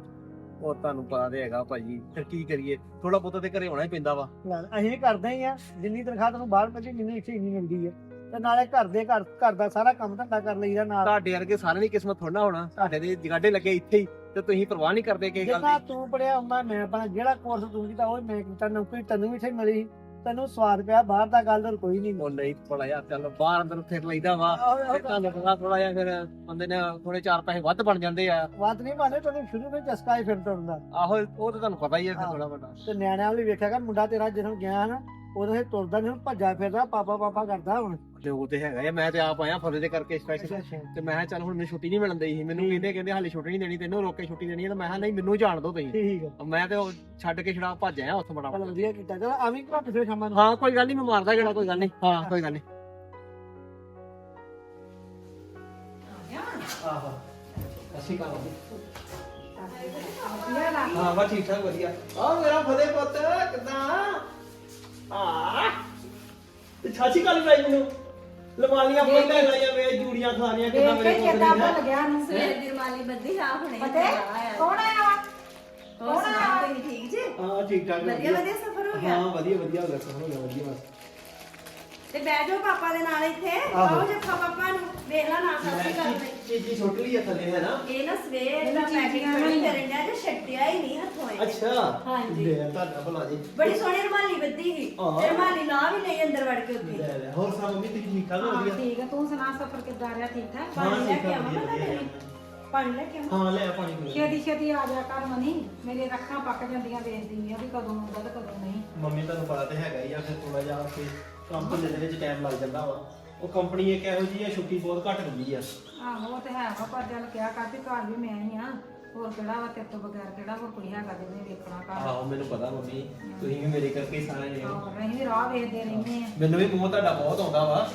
ਉਹ ਤੁਹਾਨੂੰ ਪਤਾ ਤੇ ਹੈਗਾ ਭਾਜੀ ਫਿਰ ਕੀ ਕਰੀਏ? ਥੋੜਾ ਬਹੁਤਾ ਤੇ ਘਰੇ ਹੋਣਾ ਹੀ ਪੈਂਦਾ ਵਾ। ਲੈ, ਅਸੀਂ ਵੀ ਕਰਦੇ ਹੀ ਆ ਜਿੰਨੀ ਤਨਖਾਹ ਤੈਨੂੰ ਬਾਹਰ ਮਿਲਦੀ ਜਿੰਨੀ ਇੱਥੇ ਇੰਨੀ ਮਿਲਦੀ ਹੈ ਤੇ ਨਾਲੇ ਘਰ ਦੇ ਘਰ ਘਰ ਦਾ ਸਾਰਾ ਕੰਮ ਧੰਦਾ ਕਰ ਲਈਦਾ ਨਾਲ। ਤੁਹਾਡੇ ਵਰਗੇ ਸਾਰਿਆਂ ਦੀ ਕਿਸਮਤ ਥੋੜਾ ਹੋਣਾ। ਤੁਹਾਡੇ ਦੇ ਜਗਾਡੇ ਲੱਗੇ ਇੱਥੇ ਹੀ ਤੇ ਤੁਸੀਂ ਪਰਵਾਹ ਨਹੀਂ ਕਰਦੇ ਕਿਸੇ ਗੱਲ ਜਿੰਨਾ ਦੀ। ਤੂੰ ਪੜਿਆ ਹੁੰਦਾ ਮੈਂ ਆਪਣਾ ਜਿਹੜਾ ਕੋਰਸ ਤੂੰ ਕੀਤਾ ਉਹ ਮੈਂ ਕੀਤਾ ਨੌਕਰੀ ਤੈਨੂੰ ਵੀ ਇੱਥੇ ਮਿਲੀ ਤੈਨੂੰ ਸਵਾਦ ਪਿਆ ਬਾਹਰ ਦਾ ਗੱਲ ਹੋਰ ਕੋਈ ਨਹੀਂ। ਉਹ ਨਹੀਂ ਥੋੜਾ ਜਿਹਾ ਚੱਲ ਬਾਹਰ ਅੰਦਰ ਫਿਰ ਲਈਦਾ ਵਾ। ਤੇ ਤੁਹਾਨੂੰ ਪਤਾ ਥੋੜਾ ਜਿਹਾ ਫਿਰ ਬੰਦੇ ਨੇ ਥੋੜੇ ਚਾਰ ਪੈਸੇ ਵੱਧ ਬਣ ਜਾਂਦੇ ਆ। ਬਾਤ ਨਹੀਂ ਮਾਨੇ ਤੈਨੂੰ ਸ਼ੁਰੂ ਵਿੱਚ ਚਸਕਾ ਹੀ ਫਿਰ ਤੁਰਦਾ ਆਹੋ ਉਹ ਤਾਂ ਤੁਹਾਨੂੰ ਪਤਾ ਹੀ ਹੈ ਫਿਰ। ਥੋੜਾ ਵੱਡਾ ਤੇ ਨਿਆਣਿਆਂ ਵਾਲੀ ਵੇਖਿਆ ਕਰ ਮੁੰਡਾ ਤੇਰਾ ਜਦੋਂ ਗਿਆ ਨਾ ਉਦੋਂ ਇਹ ਤੁਰਦਾ ਨਹੀਂ ਹੁਣ ਭੱਜਾ ਫਿਰਦਾ ਪਾਪਾ ਪਾਪਾ ਕਰਦਾ ਹੁਣ। ਤੇ ਉਹ ਤੇ ਹੈਗਾ ਆ ਮੈਂ ਤੇ ਆਪ ਆਇਆ ਫਰਜ਼ ਦੇ ਕਰਕੇ ਸਪੈਸ਼ਲ ਤੇ ਮੈਂ ਕਿਹਾ ਚੱਲ ਹੁਣ ਮੈਨੂੰ ਛੁੱਟੀ ਨਹੀਂ ਮਿਲਣ ਦਈ ਸੀ। ਮੈਨੂੰ ਕਹਿੰਦੇ ਕਹਿੰਦੇ ਹਾਲੇ ਛੁੱਟੀ ਨਹੀਂ ਦੇਣੀ ਤੈਨੂੰ ਰੋਕ ਕੇ ਛੁੱਟੀ ਦੇਣੀ ਹੈ ਤਾਂ ਮੈਂ ਕਿਹਾ ਨਹੀਂ ਮੈਨੂੰ ਜਾਣ ਦਿਓ ਤੁਸੀਂ। ਠੀਕ ਹੈ ਮੈਂ ਤੇ ਉਹ ਛੱਡ ਕੇ ਛੜਾ ਭੱਜ ਆਇਆ ਉੱਥੋਂ ਬੜਾ ਵਧੀਆ ਕੀਤਾ। ਚਲ ਆਵੀਂ ਘੱਟ ਫਿਰ ਸ਼ਾਮਾਂ ਨੂੰ। ਹਾਂ ਕੋਈ ਗੱਲ ਨਹੀਂ ਮੈਂ ਮਾਰਦਾ ਕਿਹੜਾ ਕੋਈ ਗੱਲ ਨਹੀਂ। ਹਾਂ ਕੋਈ ਗੱਲ ਨਹੀਂ। ਆਹੋ। ਅਸੀਂ ਕਾ ਹਾਂ ਵਾ ਠੀਕ ਠਾਕ ਵਧੀਆ। ਆ ਮੇਰਾ ਫਤਿਹ ਪੁੱਤ ਕਿਦਾਂ? ਆ। ਤੇ ਛਾਛੀ ਕਾਲੀ ਲਾਈ ਮੈਨੂੰ। ਲਮਾਲੀਆਂ ਪਹਿਲਾਂ ਲਾਈਆਂ ਵੇ ਜੂੜੀਆਂ ਖਾਣੀਆਂ ਕਿਦਾਂ ਮੇਰੇ ਪੁੱਤ ਨੇ ਹੈਂ? ਗਿਆ ਨੂੰ ਸਵੇਰ ਦੀ ਰਮਾਲੀ ਬੱਦੀ ਹਾਂ ਹੁਣੇ ਪਤੇ ਕੌਣ ਆਇਆ ਵਾ? ਹੋਰ ਸੁਣਾਓ ਤੁਸੀਂ ਠੀਕ ਜੀ? ਹਾਂ ਠੀਕ ਠਾਕ ਵਧੀਆ। ਵਧੀਆ ਸਫਰ ਹੋ ਗਿਆ? ਹਾਂ ਵਧੀਆ ਵਧੀਆ ਹੋ ਗਿਆ ਸਭ ਹੋ ਗਿਆ ਵਧੀਆ ਬਸ। ਤੇ ਬਹਿ ਜਾਓ ਪਾਪਾ ਦੇ ਨਾਲ ਇੱਥੇ। ਆਓ ਜੱਫਾ ਪਾਪਾ ਨੂੰ ਵੇਖ ਲਾ ਨਾ ਸਾਸੀ ਕਰਦੇ ਚੀਜੀ ਛੁੱਟ ਲਈ ਥੱਲੇ ਹੈ ਨਾ ਇਹ ਨਾ ਸਵੇਰ ਦਾ ਪੈਕਿੰਗ ਬੜੀ ਕਰਨ ਡਿਆ ਤੇ ਛੱਡਿਆ ਹੀ ਨਹੀਂ ਹੱਥੋਂ ਇਹ। ਅੱਛਾ। ਹਾਂਜੀ। ਲੈ ਤੁਹਾਡਾ ਭਲਾ ਜੀ। ਬੜੀ ਸੋਹਣੀ ਰਮਾਲੀ ਬੱਦੀ ਸੀ। ਤੇ ਰਮਾਲੀ ਲਾ ਵੀ ਲਈ ਅੰਦਰ ਵੜ ਕੇ ਉੱਥੇ ਲੈ ਲੈ ਹੋਰ ਸਭ ਮੰਮੀ ਤੁਸੀਂ ਠੀਕ ਹਾਂ ਵਧੀਆ ਠੀਕ ਹੈ ਤੂੰ ਸੁਣਾ ਸਫਰ ਕਿੱਦਾਂ ਰਿਹਾ? ਠੀਕ ਠਾਕ? ਹਾਂ ਪਾਣੀ ਲੈ ਠੀਕ ਕੇ ਆਵਾਂ ਵਧੀਆ ਮੈਂ ਪਾਣੀ ਲੈ ਕੇ ਆਵਾਂ? ਹਾਂ ਲੈ ਪਾਣੀ ਪੀ ਲੈ। ਛੇਤੀ ਛੇਤੀ ਆ ਜਾ ਕਰ ਮਨੀ। ਮੇਰੇ ਅੱਖਾਂ ਪੱਕ ਜਾਂਦੀਆਂ ਵੇਖਦੀ ਆ ਵੀ ਕਦੋਂ ਆਉਂਦਾ ਤੇ ਕਦੋਂ ਨਹੀਂ। ਮੰਮੀ ਤੁਹਾਨੂੰ ਪਤਾ ਤੇ ਹੈਗਾ ਹੀ ਆ ਫਿਰ ਥੋੜਾ ਜਿਹਾ ਫਿਰ ਕੰਪਨੀ ਦੇ ਵਿੱਚ ਟਾਈਮ ਲੱਗ ਜਾਂਦਾ ਵਾ। ਉਹ ਕੰਪਨੀ ਇੱਕ ਇਹੋ ਜਿਹੀ ਆ ਛੁੱਟੀ ਬਹੁਤ ਘੱਟ ਦਿੰਦੀ ਆ। ਆਹੋ ਉਹ ਤੇ ਹੈ ਵਾ ਪਰ ਚੱਲ ਕਿਹਾ ਕਰ ਵੀ ਘਰ ਵੀ ਮੈਂ ਹੀ ਆ। ਹੋਰ ਕਿਹੜਾ ਵਾ ਤੇਰੇ ਤੋਂ ਬਗੈਰ ਕਿਹੜਾ ਹੋਰ ਕੋਈ ਹੈਗਾ ਜਿਹਨੇ ਵੇਖਣਾ ਘਰ। ਆਹੋ ਮੈਨੂੰ ਪਤਾ ਮੰਮੀ ਤੁਸੀਂ ਵੀ ਮੇਰੇ ਕਰਕੇ ਹੀ ਸਾਰੇ ਨੇ ਹੋਰ ਅਸੀਂ ਵੀ ਰਾਹ ਵੇਖਦੇ ਰਹਿੰਦੇ ਆ। ਮੈਨੂੰ ਵੀ ਮੋਹ ਤੁਹਾਡਾ ਬਹੁਤ ਆਉਂਦਾ ਵਾ।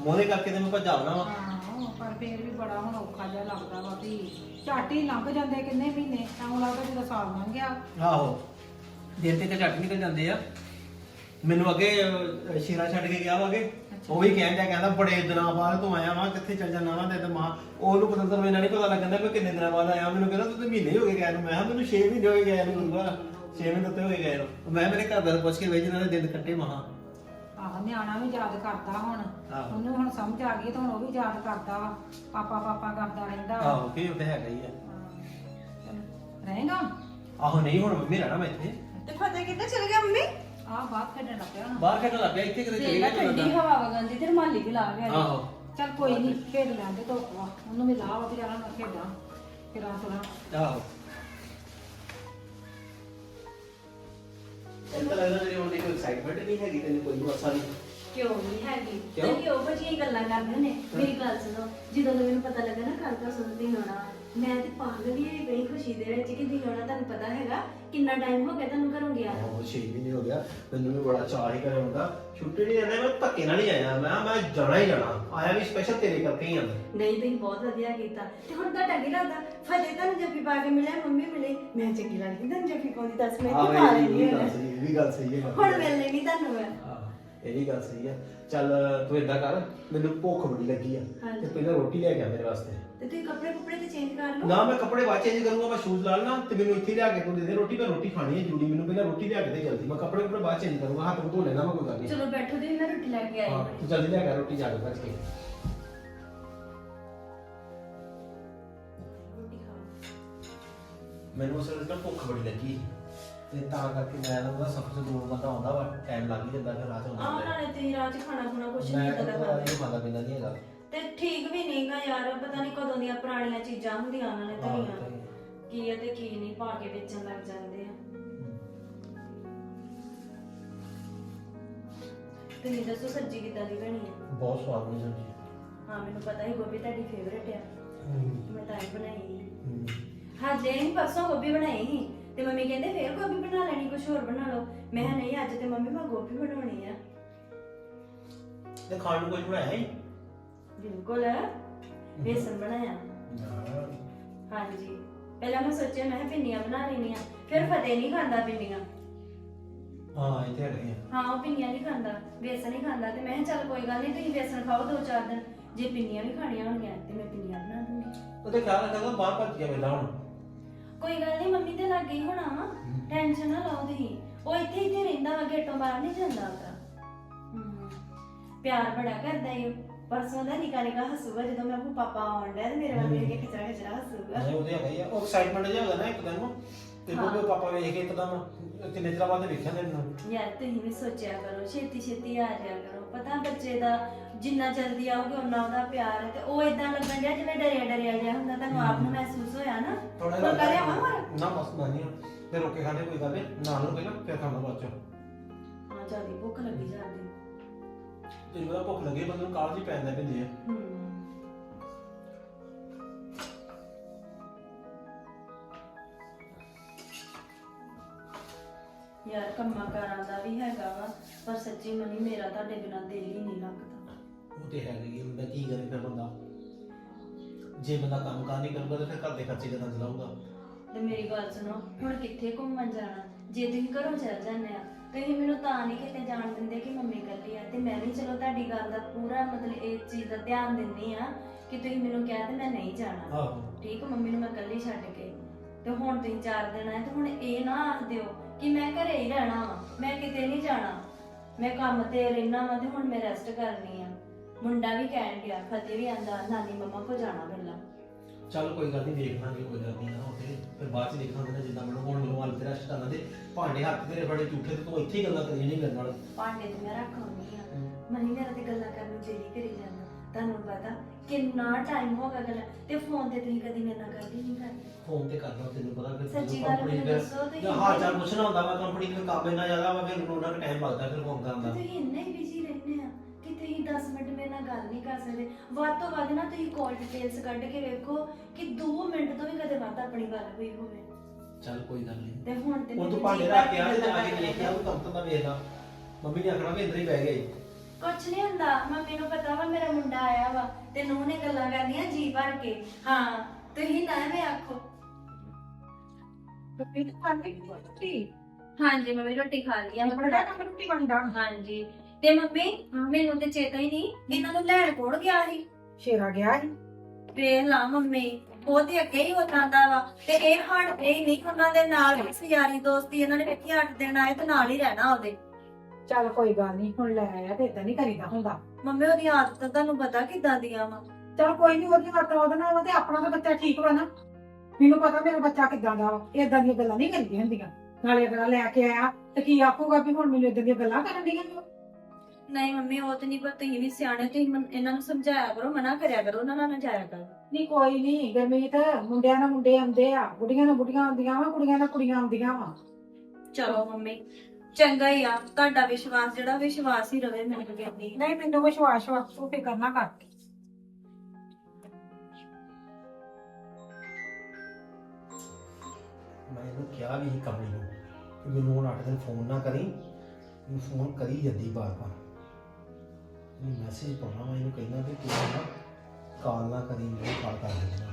ਮੋਹ ਦੇ ਕਰਕੇ ਤੇ ਮੈਂ ਭਜਾਉਣਾ ਵਾ। ਆਹੋ ਪਰ ਫੇਰ ਵੀ ਬੜਾ ਹੁਣ ਔਖਾ ਜਿਹਾ ਲੱਗਦਾ ਵਾ ਵੀ ਝੱਟ ਹੀ ਲੰਘ ਜਾਂਦੇ ਕਿੰਨੇ ਮਹੀਨੇ ਐਂ ਲੱਗਦਾ ਜਦੋਂ ਸਾਲ ਲੰਘ ਗਿਆ। ਆਹੋ ਦਿਨ ਤੇ ਤਾਂ ਝੱਟ ਨਿਕਲ ਜਾਂਦੇ ਆ। ਮੈਨੂੰ ਅੱਗੇ ਅਹ, ਸ਼ੇਰਾ ਛੱਡ ਕੇ ਗਿਆ ਵਾਗੇ ਉਹ ਵੀ ਕਹਿੰਦਾ ਕਹਿੰਦਾ ਬੜੇ ਦਿਨਾਂ ਬਾਅਦ ਤੂੰ ਆਇਆ ਵਾ ਕਿੱਥੇ ਚੱਲ ਜਾਣਾ ਵਾ ਤੇ ਤੇ? ਮਾਂ ਉਹਨੂੰ ਪਤਾ ਤਾਂ ਮੈਨੂੰ ਨਹੀਂ ਪਤਾ ਲੱਗਦਾ ਕਿ ਕਿੰਨੇ ਦਿਨਾਂ ਬਾਅਦ ਆਇਆ। ਮੈਨੂੰ ਕਹਿੰਦਾ ਤੂੰ ਤੇ ਮਹੀਨੇ ਹੋ ਗਏ ਗਿਆ ਨੂੰ। ਮੈਂ ਕਿਹਾ ਮੈਨੂੰ 6 ਮਹੀਨੇ ਹੋ ਗਏ ਗਿਆ ਨੂੰ ਗੁਰੂਆ। 6 ਮਹੀਨੇ ਉੱਤੇ ਹੋ ਗਏ ਗਏ ਨੂੰ। ਮੈਂ ਮੇਰੇ ਘਰ ਦਾ ਪੁੱਛ ਕੇ ਵੇਜ ਇਹਨਾਂ ਦੇ ਦਿਨ ਕੱਟੇ ਮਹਾ ਆਹ ਨਿਆਣਾ ਵੀ ਯਾਦ ਕਰਦਾ ਹੁਣ। ਆਹੋ। ਉਹਨੂੰ ਹੁਣ ਸਮਝ ਆ ਗਈ ਤਾਂ ਹੁਣ ਉਹ ਵੀ ਯਾਦ ਕਰਦਾ ਵਾ। ਪਾਪਾ ਪਾਪਾ ਕਰਦਾ ਰਹਿੰਦਾ ਵਾ। ਆਹੋ ਕੀ ਉਹ ਤੇ ਹੈਗਾ ਹੀ ਆ। ਹਾਂ। ਰਹੇਗਾ? ਆਹੋ ਨਹੀਂ ਹੁਣ ਮੰਮੀ ਰਹਿਣਾ ਮੈਂ ਇੱਥੇ। ਤੇ ਫਤਿਹ ਕਿੱਥੇ ਚਲ ਗਿਆ ਮੰਮੀ? ਆ ਬਾਹਰ ਖੇਡਣ ਲੱਗ ਹੁਣ ਬਾਹਰ ਖੇਡਣ ਲੱਗ ਪਿਆ ਇੱਥੇ ਕਿਤੇ ਚਲੇ ਸੇਲਾ ਗਿਆ ਠੰਡੀ ਹਵਾ ਵਗਾਂਦੀ ਤੇ ਰਮਾਲੀ ਵੀ ਲਾ ਗਿਆ ਆਹੋ। ਚੱਲ ਕੋਈ ਨਹੀਂ ਖੇਡ ਲੈਂਦੇ ਧੁੱਪ ਵਾ। ਉਹਨੂੰ ਵੀ ਲਾਹ ਵਾ ਵੀ ਜਾਣਾ ਮੈਂ ਖੇਡਾਂ। ਫਿਰਾਂ ਤੁਰਾਂ ਆਹੋ। ਇਹ ਤਾਂ ਲੱਗਦਾ ਤੇਰੀ ਦੀ ਕੋਈ ਐਕਸਾਈਟਮੈਂਟ ਨਹੀਂ ਹੈਗੀ ਤੈਨੂੰ ਕੋਈ ਮਸਾ ਨਹੀਂ ਕਿਉਂ ਨਹੀਂ ਹੈਗੀ? ਕਿਉਂ? ਤੁਸੀਂ ਉਹ ਜਿਹੀਆਂ ਗੱਲਾਂ ਕਰਦੇ ਨੇ। ਮੇਰੀ ਗੱਲ ਸੁਣੋ ਜਦੋਂ ਦਾ ਮੈਨੂੰ ਪਤਾ ਲੱਗਾ ਨਾ ਕੱਲ ਦਾ ਸੁਣਦੀ ਹੋਣਾ। ਮੈਂ ਤੇ ਪਾਗਲ ਹੀ ਹੋਈ ਪਈ ਖੁਸ਼ੀ ਦੇ ਵਿੱਚ ਕਿ ਆਉਣਾ ਤੁਹਾਨੂੰ ਪਤਾ ਹੈਗਾ। ਕਿੰਨਾ ਟਾਈਮ ਹੋ ਗਿਆ ਤੁਹਾਨੂੰ ਘਰੋਂ ਗਿਆ? ਨੂੰ। ਉਹ 6 ਮਹੀਨੇ ਹੋ ਗਿਆ। ਮੈਨੂੰ ਵੀ ਬੜਾ ਚਾਹ ਹੀ ਕਰਿਆ ਹੁੰਦਾ ਛੁੱਟੀ ਨਹੀਂ ਜਾਂਦੇ ਮੈਂ ਧੱਕੇ ਨਾਲ ਹੀ ਆਇਆ। ਮੈਂ ਮੈਂ ਜਾਣਾ ਹੀ ਜਾਣਾ। ਆਇਆ ਵੀ ਸਪੈਸ਼ਲ ਤੇਰੇ ਕਰਕੇ ਹੀ ਆਂਦਾ ਨਹੀਂ ਤੁਸੀਂ ਬਹੁਤ ਵਧੀਆ ਕੀਤਾ। ਤੇ ਹੁਣ ਤੁਹਾਡਾ ਕੀ ਲੱਗਦਾ? ਫਤਿਹ ਤੁਹਾਨੂੰ ਜੱਫੀ ਪਾ ਕੇ ਮਿਲਿਆ ਮੰਮੀ ਮਿਲੇ? ਮੈਂ ਚੰਗੀ ਲੱਗਦੀ ਤੁਹਾਨੂੰ ਜੱਫੀ ਪਾਉਂਦੀ ਦੱਸ ਮੈਂ ਹਾਂ ਕੀ ਪਾ ਇਹ ਵੀ ਹੁਣ ਗੱਲ ਸਹੀ ਇਹ ਵੀ ਗੱਲ ਸਹੀ ਹੈ। ਹੁਣ ਮਿਲਣੇ ਨਹੀਂ ਤੁਹਾਨੂੰ ਮੈਂ। ਹਾਂ, ਇਹ ਵੀ ਗੱਲ ਸਹੀ ਹੈ ਚੱਲ ਤੂੰ ਏਦਾਂ ਕਰ ਮੈਨੂੰ ਭੁੱਖ ਬੜੀ ਲੱਗੀ ਆ ਹਾਂਜੀ। ਤੇ ਪਹਿਲਾਂ ਰੋਟੀ ਲੈ ਕੇ ਆ ਮੇਰੇ ਵਾਸਤੇ। ਤੇ ਤੁਸੀਂ ਕੱਪੜੇ ਕੁਪੜੇ ਤੇ ਚੇਂਜ ਕਰ ਲਓ। ਨਾ ਮੈਂ ਕੱਪੜੇ ਬਾਅਦ ਚੇਂਜ ਕਰੂੰਗਾ ਮੈਂ ਸ਼ੂਜ਼ ਲਾ ਲੈਣਾ ਤੇ ਮੈਨੂੰ ਇੱਥੇ ਲਿਆ ਕੇ ਤੂੰ ਦੇ ਦੇ ਰੋਟੀ ਮੈਂ ਰੋਟੀ ਖਾਣੀ ਹੈ ਜਰੂਰੀ ਮੈਨੂੰ ਪਹਿਲਾਂ ਰੋਟੀ ਲਿਆ ਕੇ ਦੇ ਜਲਦੀ। ਮੈਂ ਕੱਪੜੇ ਕੁਪੜੇ ਬਾਅਦ ਚੇਂਜ ਕਰੂੰਗਾ ਹੱਥ ਧੋ ਲੈਣਾ ਮੈਂ ਕੋਈ ਗੱਲ ਨਹੀਂ ਚਲੋ ਬੈਠੋ ਦੀ ਮੈਂ ਰੋਟੀ ਲੈ ਕੇ ਆਈ ਹਾਂ ਹਾਂ। ਤੂੰ ਜਲਦੀ ਲਿਆ ਕੇ ਰੋਟੀ ਜਾ ਕੇ ਬਚ ਕੇ। ਰੋਟੀ ਖਾਓ ਮੈਨੂੰ ਅਸਲ ਵਿੱਚ ਨਾ ਭੁੱਖ ਬੜੀ ਲੱਗੀ। ਤੇ ਤਾਂ ਕਰਕੇ ਮੈਂ ਨਾ ਉਹਦਾ ਸਫ਼ਰ ਤੋਂ ਦੂਰ ਬੰਦਾ ਆਉਂਦਾ ਵਾ ਟਾਈਮ ਲੱਗ ਹੀ ਜਾਂਦਾ ਫਿਰ ਰਾਤ ਨੂੰ ਆਹ ਨਾਲੇ ਤੁਸੀਂ ਰਾਤ 'ਚ ਖਾਣਾ ਖੁਣਾ ਕੁਛ ਨਹੀਂ ਮੈਂ ਤਾਂ ਕਰਦਾ। ਇਹ ਖਾਦਾ ਪੀਂਦਾ ਨਹੀਂ ਹੈਗਾ। ਤੇ ਠੀਕ ਵੀ ਨਹੀਂਗਾ ਯਾਰ ਪਤਾ ਨਹੀਂ ਕਦੋਂ ਦੀਆਂ ਪੁਰਾਣੀਆਂ ਚੀਜ਼ਾਂ ਹੁੰਦੀਆਂ ਉਹਨਾਂ ਨੇ ਹਾਂ, ਧਰੀਆਂ ਤੇ- ਕੀ ਹੈ ਤੇ ਕੀ ਨਹੀਂ ਪਾ ਕੇ ਵੇਚਣ ਲੱਗ ਜਾਂਦੇ ਆ। ਤੁਸੀਂ ਦੱਸੋ ਸਬਜ਼ੀ ਕਿੱਦਾਂ ਦੀ ਬਣੀ ਹੈ ਬਹੁਤ ਸਵਾਦ ਬਣੀ ਸਬਜ਼ੀ। ਹਾਂ ਮੈਨੂੰ ਪਤਾ ਹੀ ਗੋਭੀ ਤੁਹਾਡੀ ਫੇਵਰੇਟ ਆ। ਮੈਂ ਤਾਂ ਹੀ ਬਣਾਈ। ਹੂੰ। ਹਾਂ। ਜੇ ਨਹੀਂ ਪਰਸੋਂ ਗੋਭੀ ਬਣਾਈ ਸੀ। ਤੇ ਮੰਮੀ ਕਹਿੰਦੇ ਫੇਰ ਗੋਭੀ ਬਣਾ ਲੈਣੀ ਕੁਝ ਹੋਰ ਬਣਾ ਲਓ। ਮੈਂ ਕਿਹਾ ਨਹੀਂ ਅੱਜ ਤੇ ਮੰਮੀ ਮੈਂ ਗੋਭੀ ਬਣਾਉਣੀ ਆ। ਤੇ ਖਾਣ ਨੂੰ ਕੁਝ ਬਣਾਇਆ ਹੀ ਬਿਲਕੁਲ। ਬੇਸਨ ਬਣਾਇਆ। ਹਾਂਜੀ। ਪਹਿਲਾਂ ਮੈਂ ਸੋਚਿਆ ਮੈਂ ਕਿਹਾ ਪਿੰਨੀਆਂ ਬਣਾ ਲੈਣੀਆਂ। ਫਿਰ ਫਤਿਹ ਨਹੀਂ ਖਾਂਦਾ ਪਿੰਨੀਆਂ ਹਾਂ ਇੱਥੇ ਹੈਗੇ ਆ। ਹਾਂ ਉਹ ਪਿੰਨੀਆਂ ਨਹੀਂ ਖਾਂਦਾ ਬੇਸਨ ਹੀ ਖਾਂਦਾ। ਤੇ ਮੈਂ ਕਿਹਾ ਚੱਲ ਕੋਈ ਗੱਲ ਨਹੀਂ ਤੁਸੀਂ ਬੇਸਨ ਖਾਓ ਦੋ ਚਾਰ ਦਿਨ। ਜੇ ਪਿੰਨੀਆਂ ਵੀ ਖਾਣੀਆਂ ਹੋਣਗੀਆਂ ਤੇ ਮੈਂ ਪਿੰਨੀਆਂ ਬਣਾ ਦੂੰਗੀ। ਉਹਦੇ ਖਿਆਲ ਰੱਖਦਾ ਬਾਹਰ ਭੱਜ ਗਿਆ ਵੇਲਾ ਹੁਣ। ਕੋਈ ਗੱਲ ਨਹੀਂ ਮੰਮੀ ਤੇ ਲੱਗ ਹੋਣਾ ਵਾ। ਟੈਨਸ਼ਨ ਨਾ ਲਓ ਤੁਸੀਂ। ਉਹ ਇੱਥੇ ਇੱਥੇ ਰਹਿੰਦਾ ਵਾ ਗੇਟੋਂ ਬਾਹਰ ਨਹੀਂ ਜਾਂਦਾ ਉਹਦਾ ਹਮ, ਪਿਆਰ ਬੜਾ ਕਰਦਾ ਈ ਉਹ। ਪਰਸੋਂ ਦਾ ਨਿਕਾ ਨਿਕਾ ਹੱਸੂਗਾ ਜਦੋਂ ਮੈਂ ਉਹ ਪਾਪਾ ਆਉਣ ਡਿਆ ਤੇ ਮੇਰੇ ਵੱਲ ਵੇਖ ਕੇ ਖਚਰਾ ਖਚਰਾ ਹੱਸੂਗਾ। ਨਹੀਂ ਉਹਦੇ ਹੈਗਾ ਹੀ ਆ। ਉਹ ਐਕਸਾਈਟਮੈਂਟ ਜਿਹਾ ਹੋ ਗਿਆ ਨਾ ਇੱਕਦਮ ਤੇ ਹਾਂ। ਉਹ ਪਾਪਾ ਵੇਖ ਕੇ ਇੱਕਦਮ ਕਿੰਨੇ ਦਿਨਾਂ ਬਾਅਦ ਵੇਖਿਆ ਤੈਨੂੰ। ਯਾਰ ਤੁਸੀਂ ਵੀ ਸੋਚਿਆ ਕਰੋ ਛੇਤੀ ਛੇਤੀ ਆ ਜਾਇਆ ਕਰੋ। ਪਤਾ ਬੱਚੇ ਦਾ ਜਿੰਨਾ ਜਲਦੀ ਆਓਗੇ ਉਹਨਾਂ ਉਹਦਾ ਪਿਆਰ ਹੈ ਤੇ ਉਹ ਇਦਾਂ ਲੱਗਣ ਡਿਆ ਜਿਵੇਂ ਡਰਿਆ ਡਰਿਆ ਜਿਹਾ ਹੁੰਦਾ ਤੁਹਾਨੂੰ ਆਪ ਨੂੰ ਮਹਿਸੂਸ ਹੋਇਆ ਨਾ? ਥੋੜਾ ਹੁਣ ਕਰਿਆ ਵਾ ਹੋਰ ਨਾ ਬਸ ਨਾ ਨਹੀਂ ਤੇ ਰੋਕੇ ਖਾਣੇ ਕੋਈ ਗੱਲ ਨਹੀਂ ਨਾ ਲਓ ਪਹਿਲਾਂ ਫਿਰ ਖਾਣਾ ਬਾਅਦ ਚ। ਹਾਂ ਜ਼ਿਆਦਾ ਭੁੱਖ ਲੱਗੀ ਜਾਂਦੀ। ਤੈਨੂੰ ਪਤਾ ਭੁੱਖ ਲੱਗੇ ਬੰਦੇ ਨੂੰ ਕਾਲਜ ਹੀ ਪੈਂਦਾ ਪੈਂਦੀ ਹੈ ਹੂੰ। ਯਾਰ ਕੰਮਾਂ ਕਾਰਾਂ ਦਾ ਵੀ ਹੈਗਾ ਵਾ ਪਰ ਸੱਚੀ ਮਨੀ ਮੇਰਾ ਤੁਹਾਡੇ ਬਿਨਾਂ ਦਿਲ ਹੀ ਨਹੀਂ ਲੱਗਦਾ। ਉਹ ਤੇ ਹੈਗਾ ਹੀ ਆ, ਬੰਦਾ ਕੀ ਕਰੇ ਫਿਰ ਬੰਦਾ? ਜੇ ਬੰਦਾ ਕੰਮ ਕਾਰ ਨਹੀਂ ਕਰੂਗਾ ਤਾਂ ਫਿਰ ਘਰ ਦੇ ਖਰਚੇ ਕਿੱਦਾਂ ਚਲਾਊਗਾ? ਤੇ ਮੇਰੀ ਗੱਲ ਸੁਣੋ ਹੁਣ ਕਿੱਥੇ ਘੁੰਮਣ ਜਾਣਾ? ਜੇ ਤੁਸੀਂ ਘਰੋਂ ਚੱਲ ਜਾਂਦੇ ਆ ਤੁਸੀਂ ਮੈਨੂੰ ਤਾਂ ਨਹੀਂ ਕਿਤੇ ਜਾਣ ਦਿੰਦੇ ਕਿ ਮੰਮੀ ਇਕੱਲੀ ਆ ਤੇ ਮੈਂ ਵੀ ਚਲੋ ਤੁਹਾਡੀ ਗੱਲ ਦਾ ਪੂਰਾ ਮਤਲਬ ਇਸ ਚੀਜ਼ ਦਾ ਧਿਆਨ ਦਿੰਦੀ ਆ ਕਿ ਤੁਸੀਂ ਮੈਨੂੰ ਕਿਹਾ ਤੇ ਮੈਂ ਨਹੀਂ ਜਾਣਾ। ਆਹੋ। ਠੀਕ ਆ, ਮੰਮੀ ਨੂੰ ਮੈਂ ਇਕੱਲੀ ਛੱਡ ਕੇ। ਤੇ ਹੁਣ ਤੁਸੀਂ ਚਾਰ ਦਿਨ ਆਏ ਤੇ ਹੁਣ ਇਹ ਨਾ ਆਖ ਦਿਓ ਕਿ ਮੈਂ ਘਰੇ ਹੀ ਰਹਿਣਾ ਵਾ ਮੈਂ ਕਿਤੇ ਨਹੀਂ ਜਾਣਾ। ਮੈਂ ਕੰਮ ਤੇ ਰਹਿਣਾ ਵਾ ਤੇ ਹੁਣ ਮੈਂ ਰੈਸਟ ਕਰਨੀ ਆ। ਮੁੰਡਾ ਵੀ ਕਹਿਣ ਗਿਆ ਫਤਿਹ ਵੀ ਆਂਦਾ ਨਾਨੀ ਮੰਮਾ ਕੋ ਜਾਣਾ ਪਹਿਲਾਂ। ਚੱਲ ਕੋਈ ਗੱਲ ਨਹੀਂ ਦੇਖ ਲਾਂਗੇ ਕੋਈ ਗੱਲ ਨਹੀਂ ਨਾ ਉੱਥੇ ਫਿਰ ਬਾਅਦ ਚ ਦੇਖਾਂਗੇ ਨਾ ਜਿੱਦਾਂ ਮੈਨੂੰ ਹੁਣ ਮੈਨੂੰ ਹਾਲ ਤੇ ਰੈਸਟ ਕਰਨਾ ਤੇ ਭਾਂਡੇ ਹੱਥ ਤੇਰੇ ਬੜੇ ਝੂਠੇ ਤੇ ਤੂੰ ਇੱਥੇ ਹੀ ਗੱਲਾਂ ਕਰੀ ਨਹੀਂ ਮੇਰੇ ਨਾਲ। ਭਾਂਡੇ ਤੇ ਮੈਂ ਰੱਖ ਆਉਂਦੀ ਆ। ਮਨੀ ਮੇਰਾ ਤੇ ਗੱਲਾਂ ਕਰਨ ਨੂੰ ਹੀ ਕਰੀ ਜਾਂਦਾ। ਤੁਹਾਨੂੰ ਪਤਾ ਕਿੰਨਾ ਟਾਈਮ ਹੋ ਗਿਆ ਗੱਲ ਤੇ ਫੋਨ ਤੇ ਤੁਸੀਂ ਕਦੀ ਮੇਰੇ ਨਾਲ ਗੱਲ ਹੀ ਨਹੀਂ ਕਰਦੀ। ਫੋਨ ਤੇ ਕਰਦਾ ਤੈਨੂੰ ਪਤਾ ਫਿਰ ਸੱਚੀ ਗੱਲ company ਮੈਨੂੰ ਦੱਸੋ ਤੁਸੀਂ ਜਾਂ ਹਾਲ ਚਾਲ ਪੁੱਛਣਾ ਹੁੰਦਾ ਵਾ ਕੰਪਨੀ ਦੇ ਕੰਮ ਇੰਨਾ ਜ਼ਿਆਦਾ ਵਾ ਫਿਰ ਉਹਨਾਂ ਨੂੰ ਟਾਈਮ ਲੱਗਦਾ ਫਿਰ ਫੋਨ ਕਰਨ ਦਾ। ਤੁਸੀਂ ਇੰਨੇ ਹੀ ਬਿਜ਼ੀ ਰਹਿੰਦੇ ਆ। ਕਿ ਤੁਸੀਂ 10 ਮਿੰਟ ਮੇਰੇ ਨਾਲ ਗੱਲ ਨਹੀਂ ਕਰ ਸਕਦੇ। ਵੱਧ ਤੋਂ ਵੱਧ ਨਾ ਤੁਸੀਂ ਕਾਲ ਡਿਟੇਲਸ ਕੱਢ ਕੇ ਵੇਖੋ ਕਿ 2 ਮਿੰਟ ਤੋਂ ਵੀ ਕਦੇ ਵੱਧ ਆਪਣੀ ਗੱਲ ਹੋਈ ਹੋਵੇ। ਚੱਲ ਕੋਈ ਗੱਲ ਨਹੀਂ। ਤੇ ਹੁਣ ਤੇ ਮੈਨੂੰ ਤੂੰ ਭਾਂਡੇ ਜੀ ਰੱਖ ਕੇ ਆ ਤੇ ਜਾ ਕੇ ਦੇਖਿਆ ਉਹ ਕੰਮ ਤਾਂ ਵੇਖ ਲਾ ਮੰਮੀ ਨੇ ਆਖਣਾ ਵੀ ਇੰਦਰ ਹੀ ਬਹਿ ਗਿਆ ਈ। ਕੁਛ ਨਹੀਂ ਹੁੰਦਾ ਮੰਮੀ ਨੂੰ ਪਤਾ ਵਾ ਮੇਰਾ ਮੁੰਡਾ ਆਇਆ ਵਾ ਤੇ ਨੂੰਹ ਨੇ ਗੱਲਾਂ ਕਰਨੀਆਂ ਜੀ ਭਰ ਕੇ। ਹਾਂ ਤੁਸੀਂ ਨਾ ਐਵੇਂ ਆਖੋ। ਰੋਟੀ ਤਾਂ ਖਾਣੀ ਰੋਟੀ ਹਾਂਜੀ ਮੰਮੀ ਰੋਟੀ ਖਾ ਲਈ ਆ। ਮੈਂ ਬੜਾ ਨਾ ਰੋਟੀ ਬਣਦਾ। ਹਾਂਜੀ। ਤੇ ਮੰਮੀ ਮੈਨੂੰ ਤੇ ਚੇਤਾ ਹੀ ਨਹੀਂ ਇਹਨਾਂ ਨੂੰ ਲੈਣ ਕੋੜ ਗਿਆ ਸੀ? ਸ਼ੇਰਾ ਗਿਆ ਸੀ। ਵੇਖ ਲਾ ਮੰਮੀ ਉਹਦੇ ਅੱਗੇ ਹੀ ਹੋ ਜਾਂਦਾ ਵਾ ਤੇ ਇਹ ਹਟਦੇ ਹੀ ਨਹੀਂ ਉਹਨਾਂ ਦੇ ਨਾਲ ਯਾਰੀ ਦੋਸਤੀ ਇਹਨਾਂ ਨੇ ਵੇਖੀ ਹਟ ਦੇਣਾ ਹੈ ਤੇ ਨਾਲ ਹੀ ਰਹਿਣਾ ਉਹਦੇ। ਚੱਲ ਕੋਈ ਗੱਲ ਨਹੀਂ ਹੁਣ ਲੈ ਆਇਆ ਤੇ ਇਦਾਂ ਨਹੀਂ ਕਰੀਦਾ ਹੁੰਦਾ। ਮੰਮੀ ਉਹਦੀ ਆਦਤ ਤੁਹਾਨੂੰ ਪਤਾ ਕਿਦਾਂ ਦੀਆਂ ਵਾ। ਚਲ ਕੋਈ ਨਹੀਂ ਉਹਦੀ ਵਰਤੋਂ ਉਹਦੇ ਨਾਲ ਵਾ ਤੇ ਆਪਣਾ ਤਾਂ ਬੱਚਾ ਠੀਕ ਵਾ ਨਾ। ਮੈਨੂੰ ਪਤਾ ਮੇਰਾ ਬੱਚਾ ਕਿੱਦਾਂ ਦਾ ਵਾ ਇਦਾਂ ਦੀਆਂ ਗੱਲਾਂ ਨਹੀਂ ਕਰੀਦੀਆਂ ਹੁੰਦੀਆਂ। ਨਾਲੇ ਅਗਲਾ ਲੈ ਕੇ ਆਇਆ ਤੇ ਕੀ ਆਖੂਗਾ ਵੀ ਹੁਣ ਮੈਨੂੰ ਇਦਾਂ ਦੀਆਂ ਗੱਲਾਂ ਕਰਨ ਦੀਆਂ ਨੇ ਉਹ। ਨਹੀਂ ਮੰਮੀ ਉਹ ਤੇ ਨਹੀਂ ਪਰ ਤੁਸੀਂ ਵੀ ਸਿਆਣੇ ਤੁਸੀਂ ਮਨ- ਇਹਨਾਂ ਨੂੰ ਸਮਝਾਇਆ ਕਰੋ ਮਨਾ ਕਰਿਆ ਕਰੋ ਉਹਨਾਂ ਨਾਲ ਨਾ ਜਾਇਆ ਕਰੋ। ਨਹੀਂ ਕੋਈ ਨਹੀਂ ਗਰਮੀਤ ਮੁੰਡਿਆਂ ਨਾਲ ਮੁੰਡੇ ਆਉਂਦੇ ਆ ਬੁੜੀਆਂ ਨਾਲ ਬੁੜੀਆਂ ਆਉਂਦੀਆਂ ਵਾ ਕੁੜੀਆਂ ਨਾਲ ਕੁੜੀਆਂ ਆਉਂਦੀਆਂ ਵਾ। ਚਲੋ ਮੰਮੀ ਚੰਗਾ ਹੀ ਆ ਤੁਹਾਡਾ ਵਿਸ਼ਵਾਸ ਜਿਹੜਾ ਵਿਸ਼ਵਾਸ ਹੀ ਰਵੇ ਮੈਨੂੰ ਕਹਿੰਦੀ ਨਹੀਂ ਮੈਨੂੰ ਵਿਸ਼ਵਾਸ ਵਾ ਤੂੰ ਫਿਕਰ ਨਾ ਕਰ। ਇਹਨੂੰ ਕਿਹਾ ਵੀ ਸੀ ਕਮਲੀ ਨੂੰ ਕਿ ਮੈਨੂੰ ਹੁਣ 8 ਦਿਨ ਫੋਨ ਨਾ ਕਰੀ ਮੈਨੂੰ ਫੋਨ ਕਰੀ ਜਾਂਦੀ ਇਹਨੂੰ ਮੈਸੇਜ ਪਾਉਣਾ ਵਾ, ਇਹਨੂੰ ਕਹਿੰਦਾ ਵੀ ਤੂੰ ਨਾ ਕਾਲ ਨਾ ਕਰੀ ਮੈਨੂੰ ਕਾਲ ਕਰ ਦੇਣਾ